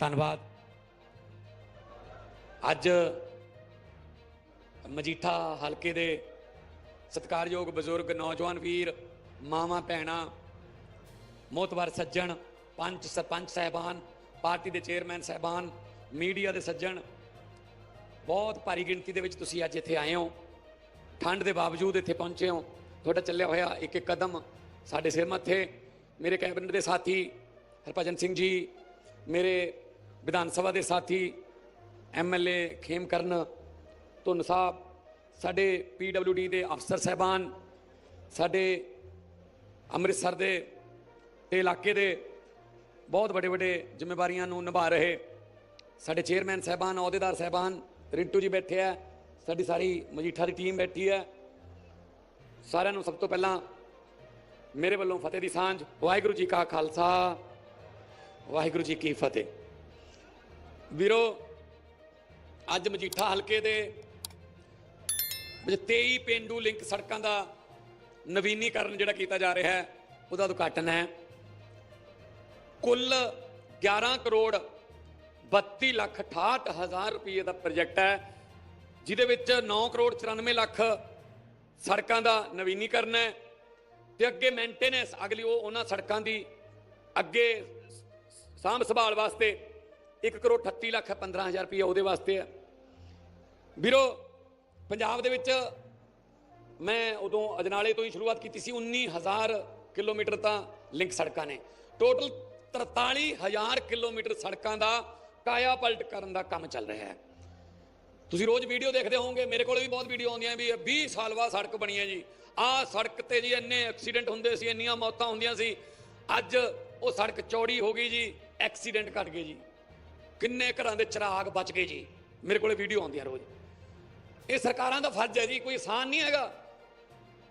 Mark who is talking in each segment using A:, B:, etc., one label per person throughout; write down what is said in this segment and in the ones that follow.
A: ਧੰਨਵਾਦ। ਅੱਜ ਮਜੀਠਾ ਹਲਕੇ ਦੇ ਸਤਿਕਾਰਯੋਗ ਬਜ਼ੁਰਗ ਨੌਜਵਾਨ ਵੀਰ, ਮਾਵਾਂ ਭੈਣਾਂ ਮੋਤਵਰ ਸੱਜਣ, ਪੰਚ ਸਰਪੰਚ ਸਹਿਬਾਨ, ਪਾਰਟੀ ਦੇ ਚੇਅਰਮੈਨ ਸਹਿਬਾਨ, ਮੀਡੀਆ ਦੇ ਸੱਜਣ, ਬਹੁਤ ਭਾਰੀ ਗਿਣਤੀ ਦੇ ਵਿੱਚ ਤੁਸੀਂ ਅੱਜ ਇੱਥੇ ਆਏ ਹੋ। ਠੰਡ ਦੇ ਬਾਵਜੂਦ ਇੱਥੇ ਪਹੁੰਚੇ ਹੋ। ਤੁਹਾਡਾ ਚੱਲਿਆ ਹੋਇਆ ਇੱਕ ਇੱਕ ਕਦਮ ਸਾਡੇ ਸਿਰ ਮੱਥੇ। ਮੇਰੇ ਕੈਬਨਿਟ ਦੇ ਸਾਥੀ ਹਰਭਜਨ ਸਿੰਘ ਜੀ, ਮੇਰੇ ਵਿਧਾਨ ਸਭਾ ਦੇ ਸਾਥੀ ਐਮਐਲਏ ਖੇਮਕਰਨ, ਧੁੰਨ ਸਾਹਿਬ, ਸਾਡੇ ਪੀਡਬਲਯੂਡੀ ਦੇ ਅਫਸਰ ਸਹਿਬਾਨ, ਸਾਡੇ ਅੰਮ੍ਰਿਤਸਰ ਦੇ ਤੇ ਇਲਾਕੇ ਦੇ ਬਹੁਤ ਵੱਡੇ ਵੱਡੇ ਜ਼ਿੰਮੇਵਾਰੀਆਂ ਨੂੰ ਨਿਭਾ ਰਹੇ ਸਾਡੇ ਚੇਅਰਮੈਨ ਸਹਿਬਾਨ, ਅਹੁਦੇਦਾਰ ਸਹਿਬਾਨ ਰਿੰਟੂ ਜੀ ਬੈਠੇ ਆ, ਸਾਡੀ ਸਾਰੀ ਮਜੀਠਾ ਦੀ ਟੀਮ ਬੈਠੀ ਹੈ ਸਾਰਿਆਂ ਨੂੰ ਸਭ ਤੋਂ ਪਹਿਲਾਂ ਮੇਰੇ ਵੱਲੋਂ ਫਤਿਹ ਦੀ ਸਾਂਝ, ਵਾਹਿਗੁਰੂ ਜੀ ਕਾ ਖਾਲਸਾ, ਵਾਹਿਗੁਰੂ ਜੀ ਕੀ ਫਤਿਹ। ਵੀਰੋ, ਅੱਜ ਮਜੀਠਾ ਹਲਕੇ ਦੇ ਵਿੱਚ 23 ਪਿੰਡੂ ਲਿੰਕ ਸੜਕਾਂ ਦਾ ਨਵੀਨੀਕਰਨ ਜਿਹੜਾ ਕੀਤਾ ਜਾ ਰਿਹਾ ਹੈ, ਉਹਦਾ ਉਦਘਾਟਨ ਹੈ। ਕੁੱਲ 11 ਕਰੋੜ 32 ਲੱਖ 68 ਹਜ਼ਾਰ ਰੁਪਏ ਦਾ ਪ੍ਰੋਜੈਕਟ ਹੈ, ਜਿਹਦੇ ਵਿੱਚ 9 ਕਰੋੜ 94 ਲੱਖ ਸੜਕਾਂ ਦਾ ਨਵੀਨੀਕਰਨ ਹੈ ਤੇ ਅੱਗੇ ਮੇਨਟੇਨੈਂਸ ਅਗਲੀ ਉਹ ਉਹਨਾਂ ਸੜਕਾਂ ਦੀ ਅੱਗੇ ਸਾਂਭ ਸੰਭਾਲ ਵਾਸਤੇ 1 ਕਰੋੜ 38 ਲੱਖ 15 ਹਜ਼ਾਰ ਰੁਪਏ ਉਹਦੇ ਵਾਸਤੇ ਹੈ ਵੀਰੋ, ਪੰਜਾਬ ਦੇ ਵਿੱਚ ਮੈਂ ਉਦੋਂ ਅਜਨਾਲੇ ਤੋਂ ਹੀ ਸ਼ੁਰੂਆਤ ਕੀਤੀ ਸੀ 19000 ਕਿਲੋਮੀਟਰ ਤਾਂ ਲਿੰਕ ਸੜਕਾਂ ਨੇ। ਟੋਟਲ 43000 ਕਿਲੋਮੀਟਰ ਸੜਕਾਂ ਦਾ ਕਾਇਆ ਪਲਟ ਕਰਨ ਦਾ ਕੰਮ ਚੱਲ ਰਿਹਾ ਹੈ। ਤੁਸੀਂ ਰੋਜ਼ ਵੀਡੀਓ ਦੇਖਦੇ ਹੋਵੋਗੇ, ਮੇਰੇ ਕੋਲ ਵੀ ਬਹੁਤ ਵੀਡੀਓ ਆਉਂਦੀਆਂ ਵੀ 20 ਸਾਲ ਬਾਅਦ ਸੜਕ ਬਣੀ ਹੈ ਜੀ। ਆਹ ਸੜਕ ਤੇ ਜੀ ਇੰਨੇ ਐਕਸੀਡੈਂਟ ਹੁੰਦੇ ਸੀ, ਇੰਨੀਆਂ ਮੌਤਾਂ ਹੁੰਦੀਆਂ ਸੀ। ਅੱਜ ਉਹ ਸੜਕ ਚੌੜੀ ਹੋ ਗਈ ਜੀ ਐਕਸੀਡੈਂਟ ਘਟ ਗਏ ਜੀ। ਕਿੰਨੇ ਘਰਾਂ ਦੇ ਚਿਰਾਗ ਬਚ ਗਏ ਜੀ? ਮੇਰੇ ਕੋਲੇ ਵੀਡੀਓ ਆਉਂਦੀਆਂ ਰੋਜ਼। ਇਹ ਸਰਕਾਰਾਂ ਦਾ ਫਰਜ਼ ਹੈ ਜੀ ਕੋਈ ਆਸਾਨ ਨਹੀਂ ਹੈਗਾ।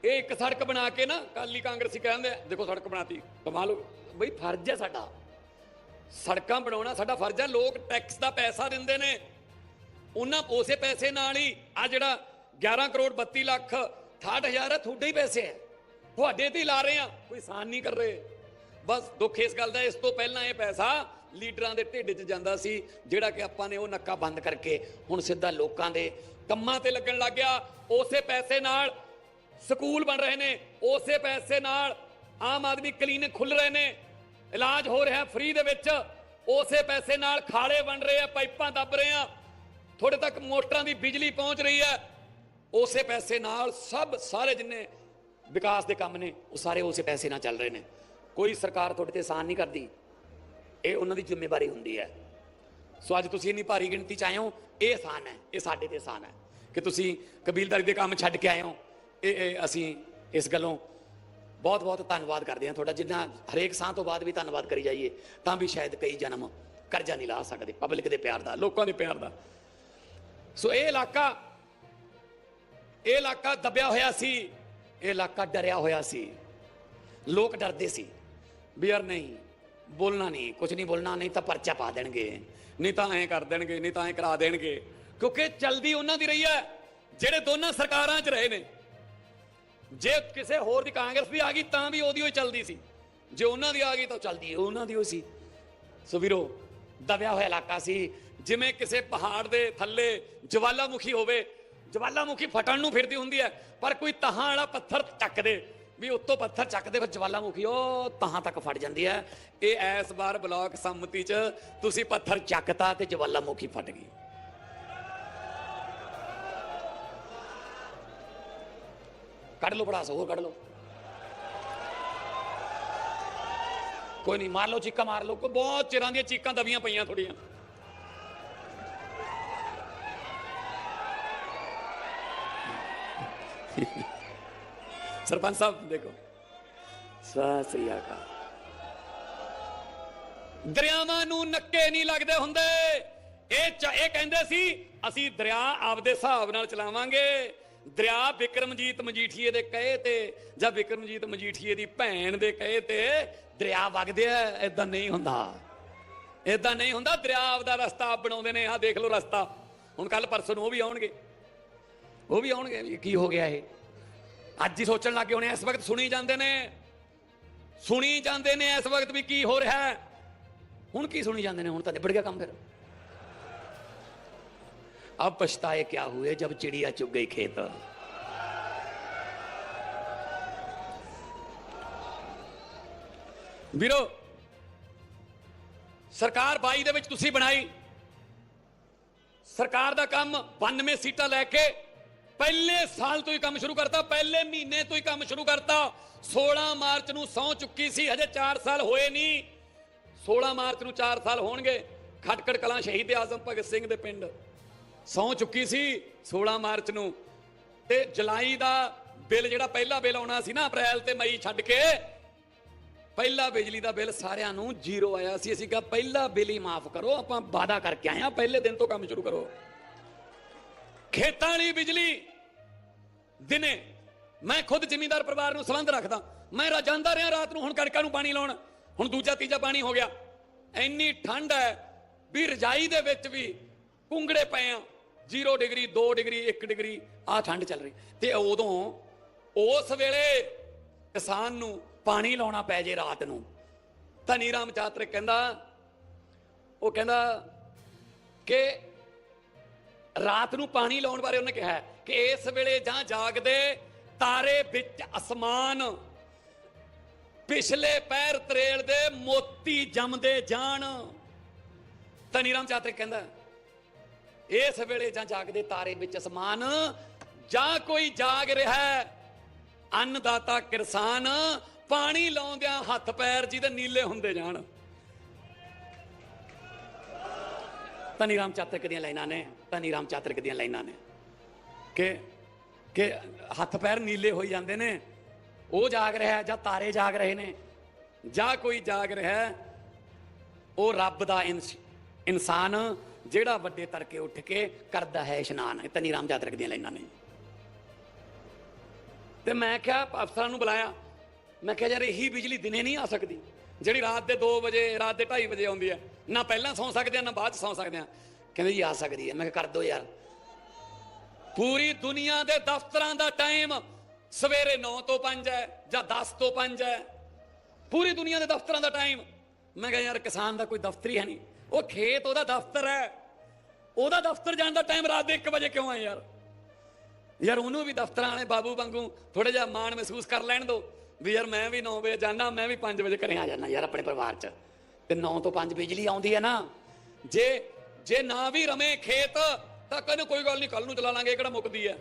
A: ਇਹ ਇੱਕ ਸੜਕ ਬਣਾ ਕੇ ਨਾ ਕਾਲੀ ਕਾਂਗਰਸੀ ਕਹਿੰਦੇ ਆ, ਦੇਖੋ ਸੜਕ ਬਣਾਤੀ ਕਮਾਲ ਹੋ ਬਈ ਫਰਜ਼ ਹੈ ਸਾਡਾ। ਸੜਕਾਂ ਬਣਾਉਣਾ ਸਾਡਾ ਫਰਜ਼ ਹੈ। ਲੋਕ ਟੈਕਸ ਦਾ ਪੈਸਾ ਦਿੰਦੇ ਨੇ। ਉਹਨਾਂ ਉਸੇ ਪੈਸੇ ਨਾਲ ਹੀ ਆ ਜਿਹੜਾ 11 ਕਰੋੜ 32 ਲੱਖ 68000 ਹੈ ਤੁਹਾਡੇ ਹੀ ਪੈਸੇ ਹੈ ਤੁਹਾਡੇ ਤੇ ਹੀ ਲਾ ਰਹੇ ਆ। ਕੋਈ ਆਸਾਨ ਨਹੀਂ ਕਰ ਰਹੇ। ਬਸ ਦੁੱਖ ਇਸ ਗੱਲ ਦਾ ਇਸ ਤੋਂ ਪਹਿਲਾਂ ਇਹ ਪੈਸਾ ਲੀਡਰਾਂ ਦੇ ਢਿੱਡ 'ਚ ਜਾਂਦਾ ਸੀ, ਜਿਹੜਾ ਕਿ ਆਪਾਂ ਨੇ ਉਹ ਨੱਕਾ ਬੰਦ ਕਰਕੇ ਹੁਣ ਸਿੱਧਾ ਲੋਕਾਂ ਦੇ ਕੰਮਾਂ ਤੇ ਲੱਗਣ ਲੱਗ ਗਿਆ। ਉਸੇ ਪੈਸੇ ਨਾਲ ਸਕੂਲ ਬਣ ਰਹੇ ਨੇ, ਉਸੇ ਪੈਸੇ ਨਾਲ ਆਮ ਆਦਮੀ ਕਲੀਨਿਕ ਖੁੱਲ ਰਹੇ ਨੇ, ਇਲਾਜ ਹੋ ਰਿਹਾ ਫ੍ਰੀ ਦੇ ਵਿੱਚ, ਉਸੇ ਪੈਸੇ ਨਾਲ ਖਾਲੇ ਬਣ ਰਹੇ ਆ, ਪਾਈਪਾਂ ਦੱਬ ਰਹੇ ਆ। ਤੁਹਾਡੇ ਤੱਕ ਮੋਟਰਾਂ ਦੀ ਬਿਜਲੀ ਪਹੁੰਚ ਰਹੀ ਹੈ। ਉਸੇ ਪੈਸੇ ਨਾਲ ਸਭ, ਸਾਰੇ ਜਿੰਨੇ ਵਿਕਾਸ ਦੇ ਕੰਮ ਨੇ, ਉਹ ਸਾਰੇ ਉਸੇ ਪੈਸੇ ਨਾਲ ਚੱਲ ਰਹੇ ਨੇ। ਕੋਈ ਸਰਕਾਰ ਤੁਹਾਡੇ ਤੇ ਆਸਾਨ ਨਹੀਂ ਕਰਦੀ। ਇਹ ਉਹਨਾਂ ਦੀ ਜ਼ਿੰਮੇਵਾਰੀ ਹੁੰਦੀ ਹੈ। ਸੋ ਅੱਜ ਤੁਸੀਂ ਇੰਨੀ ਭਾਰੀ ਗਿਣਤੀ ਚ ਆਏ ਹੋ, ਇਹ ਆਸਾਨ ਹੈ, ਇਹ ਸਾਡੇ ਤੇ ਆਸਾਨ ਹੈ ਕਿ ਤੁਸੀਂ ਕਬੀਲਦਾਰੀ ਦੇ ਕੰਮ ਛੱਡ ਕੇ ਆਏ ਹੋ। ਇਹ ਅਸੀਂ ਇਸ ਗੱਲੋਂ ਬਹੁਤ ਬਹੁਤ ਧੰਨਵਾਦ ਕਰਦੇ ਹਾਂ ਤੁਹਾਡਾ। ਜਿੰਨਾ ਹਰੇਕ ਸਾਹ ਤੋਂ ਬਾਅਦ ਵੀ ਧੰਨਵਾਦ ਕਰੀ ਜਾਈਏ, ਤਾਂ ਵੀ ਸ਼ਾਇਦ ਕਈ ਜਨਮ ਕਰਜ਼ਾ ਨਹੀਂ ਲਾ ਸਕਦੇ ਪਬਲਿਕ ਦੇ ਪਿਆਰ ਦਾ, ਲੋਕਾਂ ਦੇ ਪਿਆਰ ਦਾ। ਸੋ ਇਹ ਇਲਾਕਾ ਇਹ ਇਲਾਕਾ ਦਬਿਆ ਹੋਇਆ ਸੀ, ਇਹ ਇਲਾਕਾ ਡਰਿਆ ਹੋਇਆ ਸੀ। ਲੋਕ ਡਰਦੇ ਸੀ ਵੀ ਯਾਰ ਨਹੀਂ ਬੋਲਣਾ ਨਹੀਂ ਕੁਝ ਨਹੀਂ ਬੋਲਣਾ, ਨਹੀਂ ਤਾਂ ਪਰਚਾ ਪਾ ਦੇਣਗੇ, ਨਹੀਂ ਤਾਂ ਐਂ ਕਰ ਦੇਣਗੇ, ਨਹੀਂ ਤਾਂ ਐਂ ਕਰਾ ਦੇਣਗੇ। ਕਿਉਂਕਿ ਚਲਦੀ ਉਹਨਾਂ ਦੀ ਰਹੀ ਹੈ, ਜਿਹੜੇ ਦੋਨਾਂ ਸਰਕਾਰਾਂ 'ਚ ਰਹੇ ਨੇ। ਜੇ ਕਿਸੇ ਹੋਰ ਦੀ ਕਾਂਗਰਸ ਵੀ ਆ ਗਈ, ਤਾਂ ਵੀ ਉਹਦੀ ਹੋਈ ਚੱਲਦੀ ਸੀ। ਜੇ ਉਹਨਾਂ ਦੀ ਆ ਗਈ, ਤਾਂ ਚੱਲਦੀ ਉਹਨਾਂ ਦੀ ਹੋਈ ਸੀ। ਸੋ ਵੀਰੋ, ਦਬਿਆ ਹੋਇਆ ਇਲਾਕਾ ਸੀ। ਜਿਵੇਂ ਕਿਸੇ ਪਹਾੜ ਦੇ ਥੱਲੇ ਜਵਾਲਾਮੁਖੀ ਹੋਵੇ, ਜਵਾਲਾਮੁਖੀ ਫਟਣ ਨੂੰ ਫਿਰਦੀ ਹੁੰਦੀ ਹੈ, ਪਰ ਕੋਈ ਤਹਾਂ ਵਾਲਾ ਪੱਥਰ ਚੱਕ ਦੇ ਵੀ ਉੱਤੋਂ ਪੱਥਰ ਚੱਕਦੇ ਫਿਰ ਜਵਾਲਾਮੁਖੀ, ਉਹ ਤਾਂ ਤੱਕ ਫਟ ਜਾਂਦੀ ਹੈ। ਇਹ ਐਸ ਵਾਰ ਬਲਾਕ ਸੰਮਤੀ 'ਚ ਤੁਸੀਂ ਪੱਥਰ ਚੱਕਤਾ ਤੇ ਜਵਾਲਾਮੁਖੀ ਫਟ ਗਈ। ਕੱਢ ਲਓ ਬੜਾਸ ਹੋਰ ਕੱਢ ਲਓ। ਕੋਈ ਨਹੀਂ, ਮਾਰ ਲਓ, ਚੀਕਾਂ ਮਾਰ ਲਓ। ਕੋਈ ਬਹੁਤ ਚਿਰਾਂ ਦੀਆਂ ਚੀਕਾਂ ਦਬੀਆਂ ਪਈਆਂ ਥੋੜੀਆਂ ਸਰਪੰਚ ਸਾਹਿਬ, ਦੇਖੋ। ਸਤਿ ਸ੍ਰੀ ਅਕਾਲ। ਦਰਿਆਵਾਂ ਨੂੰ ਨੱਕੇ ਨਹੀਂ ਲੱਗਦੇ ਹੁੰਦੇ। ਇਹ ਇਹ ਕਹਿੰਦੇ ਸੀ, ਅਸੀਂ ਦਰਿਆ ਆਪਦੇ ਹਿਸਾਬ ਨਾਲ ਚਲਾਵਾਂਗੇ। ਦਰਿਆ ਵਿਕਰਮਜੀਤ ਮਜੀਠੀਏ ਦੇ ਕਹੇ ਤੇ ਜਾਂ ਵਿਕਰਮਜੀਤ ਮਜੀਠੀਏ ਦੀ ਭੈਣ ਦੇ ਕਹੇ ਤੇ ਦਰਿਆ ਵਗਦੇ ਆ ਇਦਾਂ ਨਹੀਂ ਹੁੰਦਾ। ਇਦਾਂ ਨਹੀਂ ਹੁੰਦਾ, ਦਰਿਆ ਆਪਦਾ ਰਸਤਾ ਆਪ ਬਣਾਉਂਦੇ ਨੇ। ਆਹ ਦੇਖ ਲਓ ਰਸਤਾ। ਹੁਣ ਕੱਲ ਪਰਸੋਂ ਨੂੰ ਉਹ ਵੀ ਆਉਣਗੇ। ਉਹ ਵੀ ਆਉਣਗੇ ਕੀ ਹੋ ਗਿਆ ਇਹ? ਅੱਜ ਹੀ ਸੋਚਣ ਲੱਗੇ ਹੋਣੇ ਇਸ ਵਕਤ ਸੁਣੀ ਜਾਂਦੇ ਨੇ ਸੁਣੀ ਜਾਂਦੇ ਨੇ ਇਸ ਵਕਤ ਵੀ ਕੀ ਹੋ ਰਿਹਾ ਹੈ ਹੁਣ ਕੀ ਸੁਣੀ ਜਾਂਦੇ ਨੇ ਹੁਣ ਤਾਂ ਨਿਬੜ ਗਿਆ ਕੰਮ ਫਿਰ अब पछताए क्या हुए जब चिड़िया चुग गई खेत ਵੀਰੋ ਸਰਕਾਰ 22 ਦੇ ਵਿੱਚ ਤੁਸੀਂ ਬਣਾਈ ਸਰਕਾਰ ਦਾ ਕੰਮ 92 ਸੀਟਾਂ ਲੈ ਕੇ ਪਹਿਲੇ ਸਾਲ ਤੋਂ ਹੀ ਕੰਮ ਸ਼ੁਰੂ ਕਰਤਾ, ਪਹਿਲੇ ਮਹੀਨੇ ਤੋਂ ਹੀ ਕੰਮ ਸ਼ੁਰੂ ਕਰਤਾ। 16 ਮਾਰਚ ਨੂੰ ਸੌ ਚੁੱਕੀ ਸੀ, ਹਜੇ 4 ਸਾਲ ਹੋਏ ਨਹੀਂ। 16 ਮਾਰਚ ਨੂੰ 4 ਸਾਲ ਹੋਣਗੇ। ਖਟਕੜ ਕਲਾਂ ਸ਼ਹੀਦ ਆਜ਼ਮ ਭਗਤ ਸਿੰਘ ਦੇ ਪਿੰਡ। ਸੌ ਚੁੱਕੀ ਸੀ 16 ਮਾਰਚ ਨੂੰ। ਤੇ ਜੁਲਾਈ ਦਾ ਬਿੱਲ ਜਿਹੜਾ ਪਹਿਲਾ ਬਿੱਲ ਆਉਣਾ ਸੀ ਨਾ ਅਪ੍ਰੈਲ ਤੇ ਮਈ ਛੱਡ ਕੇ, ਪਹਿਲਾ ਬਿਜਲੀ ਦਾ ਬਿੱਲ ਸਾਰਿਆਂ ਨੂੰ ਜ਼ੀਰੋ ਆਇਆ ਸੀ। ਅਸੀਂ ਕਿਹਾ, ਪਹਿਲਾ ਬਿੱਲ ਹੀ ਮਾਫ ਕਰੋ, ਆਪਾਂ ਵਾਅਦਾ ਕਰਕੇ ਆਏ ਆ ਪਹਿਲੇ ਦਿਨ ਤੋਂ ਕੰਮ ਸ਼ੁਰੂ ਕਰੋ। ਖੇਤਾਂ ਵਾਲੀ ਬਿਜਲੀ ਦਿਨੇ ਮੈਂ ਖੁਦ ਜ਼ਿਮੀਂਦਾਰ ਪਰਿਵਾਰ ਨੂੰ ਸੰਬੰਧ ਰੱਖਦਾ। ਮੈਂ ਰਾ ਜਾਂਦਾ ਰਿਹਾ ਰਾਤ ਨੂੰ ਹੁਣ ਕਣਕਾਂ ਨੂੰ ਪਾਣੀ ਲਾਉਣ। ਹੁਣ ਦੂਜਾ ਤੀਜਾ ਪਾਣੀ ਹੋ ਗਿਆ। ਇੰਨੀ ਠੰਡ ਹੈ ਵੀ ਰਜਾਈ ਦੇ ਵਿੱਚ ਵੀ ਕੁੰਗੜੇ ਪਏ ਆ। 0 ਡਿਗਰੀ 2 ਡਿਗਰੀ 1 ਡਿਗਰੀ ਆ ਠੰਡ ਚੱਲ ਰਹੀ। ਤੇ ਉਦੋਂ ਉਸ ਵੇਲੇ ਕਿਸਾਨ ਨੂੰ ਪਾਣੀ ਲਾਉਣਾ ਪੈ ਜੇ ਰਾਤ ਨੂੰ। ਧਨੀ ਰਾਮ ਚਾਤਰ ਕਹਿੰਦਾ, ਉਹ ਕਹਿੰਦਾ ਕਿ ਰਾਤ ਨੂੰ ਪਾਣੀ ਲਾਉਣ ਬਾਰੇ ਉਹਨੇ ਕਿਹਾ ਕਿ ਇਸ ਵੇਲੇ ਜਾਂ ਜਾਗਦੇ ਤਾਰੇ ਵਿੱਚ ਅਸਮਾਨ, ਪਿਛਲੇ ਪੈਰ ਤਰੇਲ ਦੇ ਮੋਤੀ ਜੰਮਦੇ ਜਾਣ ਧਨੀ ਰਾਮ ਚਾਤਰਿਕ ਕਹਿੰਦਾ ਇਸ ਵੇਲੇ ਜਾਂ ਜਾਗਦੇ ਤਾਰੇ ਵਿੱਚ ਅਸਮਾਨ, ਜਾਂ ਕੋਈ ਜਾਗ ਰਿਹਾ ਅੰਨਦਾਤਾ ਕਿਰਸਾਨ, ਪਾਣੀ ਲਾਉਂਦਿਆਂ ਹੱਥ ਪੈਰ ਜਿਹਦੇ ਨੀਲੇ ਹੁੰਦੇ ਜਾਣ ਧਨੀ ਰਾਮ ਚਾਤਰਿਕ ਦੀਆਂ ਲਾਈਨਾਂ ਨੇ। ਧਨੀ ਰਾਮ ਚਾਤਰਿਕ ਦੀਆਂ ਲਾਈਨਾਂ ਨੇ। ਕਿ ਕਿ ਹੱਥ ਪੈਰ ਨੀਲੇ ਹੋਈ ਜਾਂਦੇ ਨੇ। ਉਹ ਜਾਗ ਰਿਹਾ ਜਾਂ ਤਾਰੇ ਜਾਗ ਰਹੇ ਨੇ। ਜਾਂ ਕੋਈ ਜਾਗ ਰਿਹਾ ਉਹ ਰੱਬ ਦਾ ਇਨਸ- ਇਨਸਾਨ ਜਿਹੜਾ ਵੱਡੇ ਤੜਕੇ ਉੱਠ ਕੇ ਕਰਦਾ ਹੈ ਇਸ਼ਨਾਨ। ਇਹ ਧਨੀ ਰਾਮ ਚਾਤਰਿਕ ਦੀਆਂ ਲਾਈਨਾਂ ਨੇ ਤੇ ਮੈਂ ਕਿਹਾ, ਅਫਸਰਾਂ ਨੂੰ ਬੁਲਾਇਆ। ਮੈਂ ਕਿਹਾ, ਯਾਰ ਇਹੀ ਬਿਜਲੀ ਦਿਨੇ ਨਹੀਂ ਆ ਸਕਦੀ। ਜਿਹੜੀ ਰਾਤ ਦੇ 2 ਵਜੇ, ਰਾਤ ਦੇ 2:30 ਵਜੇ ਆਉਂਦੀ ਹੈ। ਨਾ ਪਹਿਲਾਂ ਸੌਂ ਸਕਦੇ ਆ, ਨਾ ਬਾਅਦ ਚ ਸੌਂ ਸਕਦੇ ਆ। ਕਹਿੰਦੇ ਜੀ ਆ ਸਕਦੀ ਹੈ। ਮੈਂ ਕਿਹਾ ਕਰ ਦੋ ਯਾਰ। ਪੂਰੀ ਦੁਨੀਆ ਦੇ ਦਫ਼ਤਰਾਂ ਦਾ ਟਾਈਮ ਸਵੇਰੇ 9 ਤੋਂ 5 ਹੈ ਜਾਂ 10 ਤੋਂ 5 ਹੈ। ਪੂਰੀ ਦੁਨੀਆ ਦੇ ਦਫ਼ਤਰਾਂ ਦਾ ਟਾਈਮ। ਮੈਂ ਕਿਹਾ ਯਾਰ ਕਿਸਾਨ ਦਾ ਕੋਈ ਦਫ਼ਤਰ ਹੀ ਹੈ ਨਹੀਂ। ਉਹ ਖੇਤ ਉਹਦਾ ਦਫ਼ਤਰ ਹੈ। ਉਹਦਾ ਦਫ਼ਤਰ ਜਾਣ ਦਾ ਟਾਈਮ ਰਾਤ ਦੇ 1 ਵਜੇ ਕਿਉਂ ਹੈ ਯਾਰ? ਯਾਰ ਉਹਨੂੰ ਵੀ ਦਫ਼ਤਰਾਂ ਵਾਲੇ ਬਾਬੂ ਵਾਂਗੂ ਥੋੜਾ ਜਿਹਾ ਮਾਣ ਮਹਿਸੂਸ ਕਰ ਲੈਣ ਦੋ ਵੀ ਯਾਰ ਮੈਂ ਵੀ 9 ਵਜੇ ਜਾਣਾ ਮੈਂ ਵੀ 5 ਵਜੇ ਘਰੇ ਆ ਜਾਣਾ ਯਾਰ ਆਪਣੇ ਪਰਿਵਾਰ 'ਚ। ਤੇ 9 ਤੋਂ 5 ਬਿਜਲੀ ਆਉਂਦੀ ਹੈ ਨਾ। ਜੇ ਜੇ ਨਾ ਵੀ ਰਮੇ ਖੇਤ, ਤਾਂ ਕਹਿੰਦੇ ਕੋਈ ਗੱਲ ਨਹੀਂ ਕੱਲ ਨੂੰ ਚਲਾ ਲਾਂਗੇ, ਇਹ ਕਿਹੜਾ ਮੁੱਕਦੀ ਹੈ?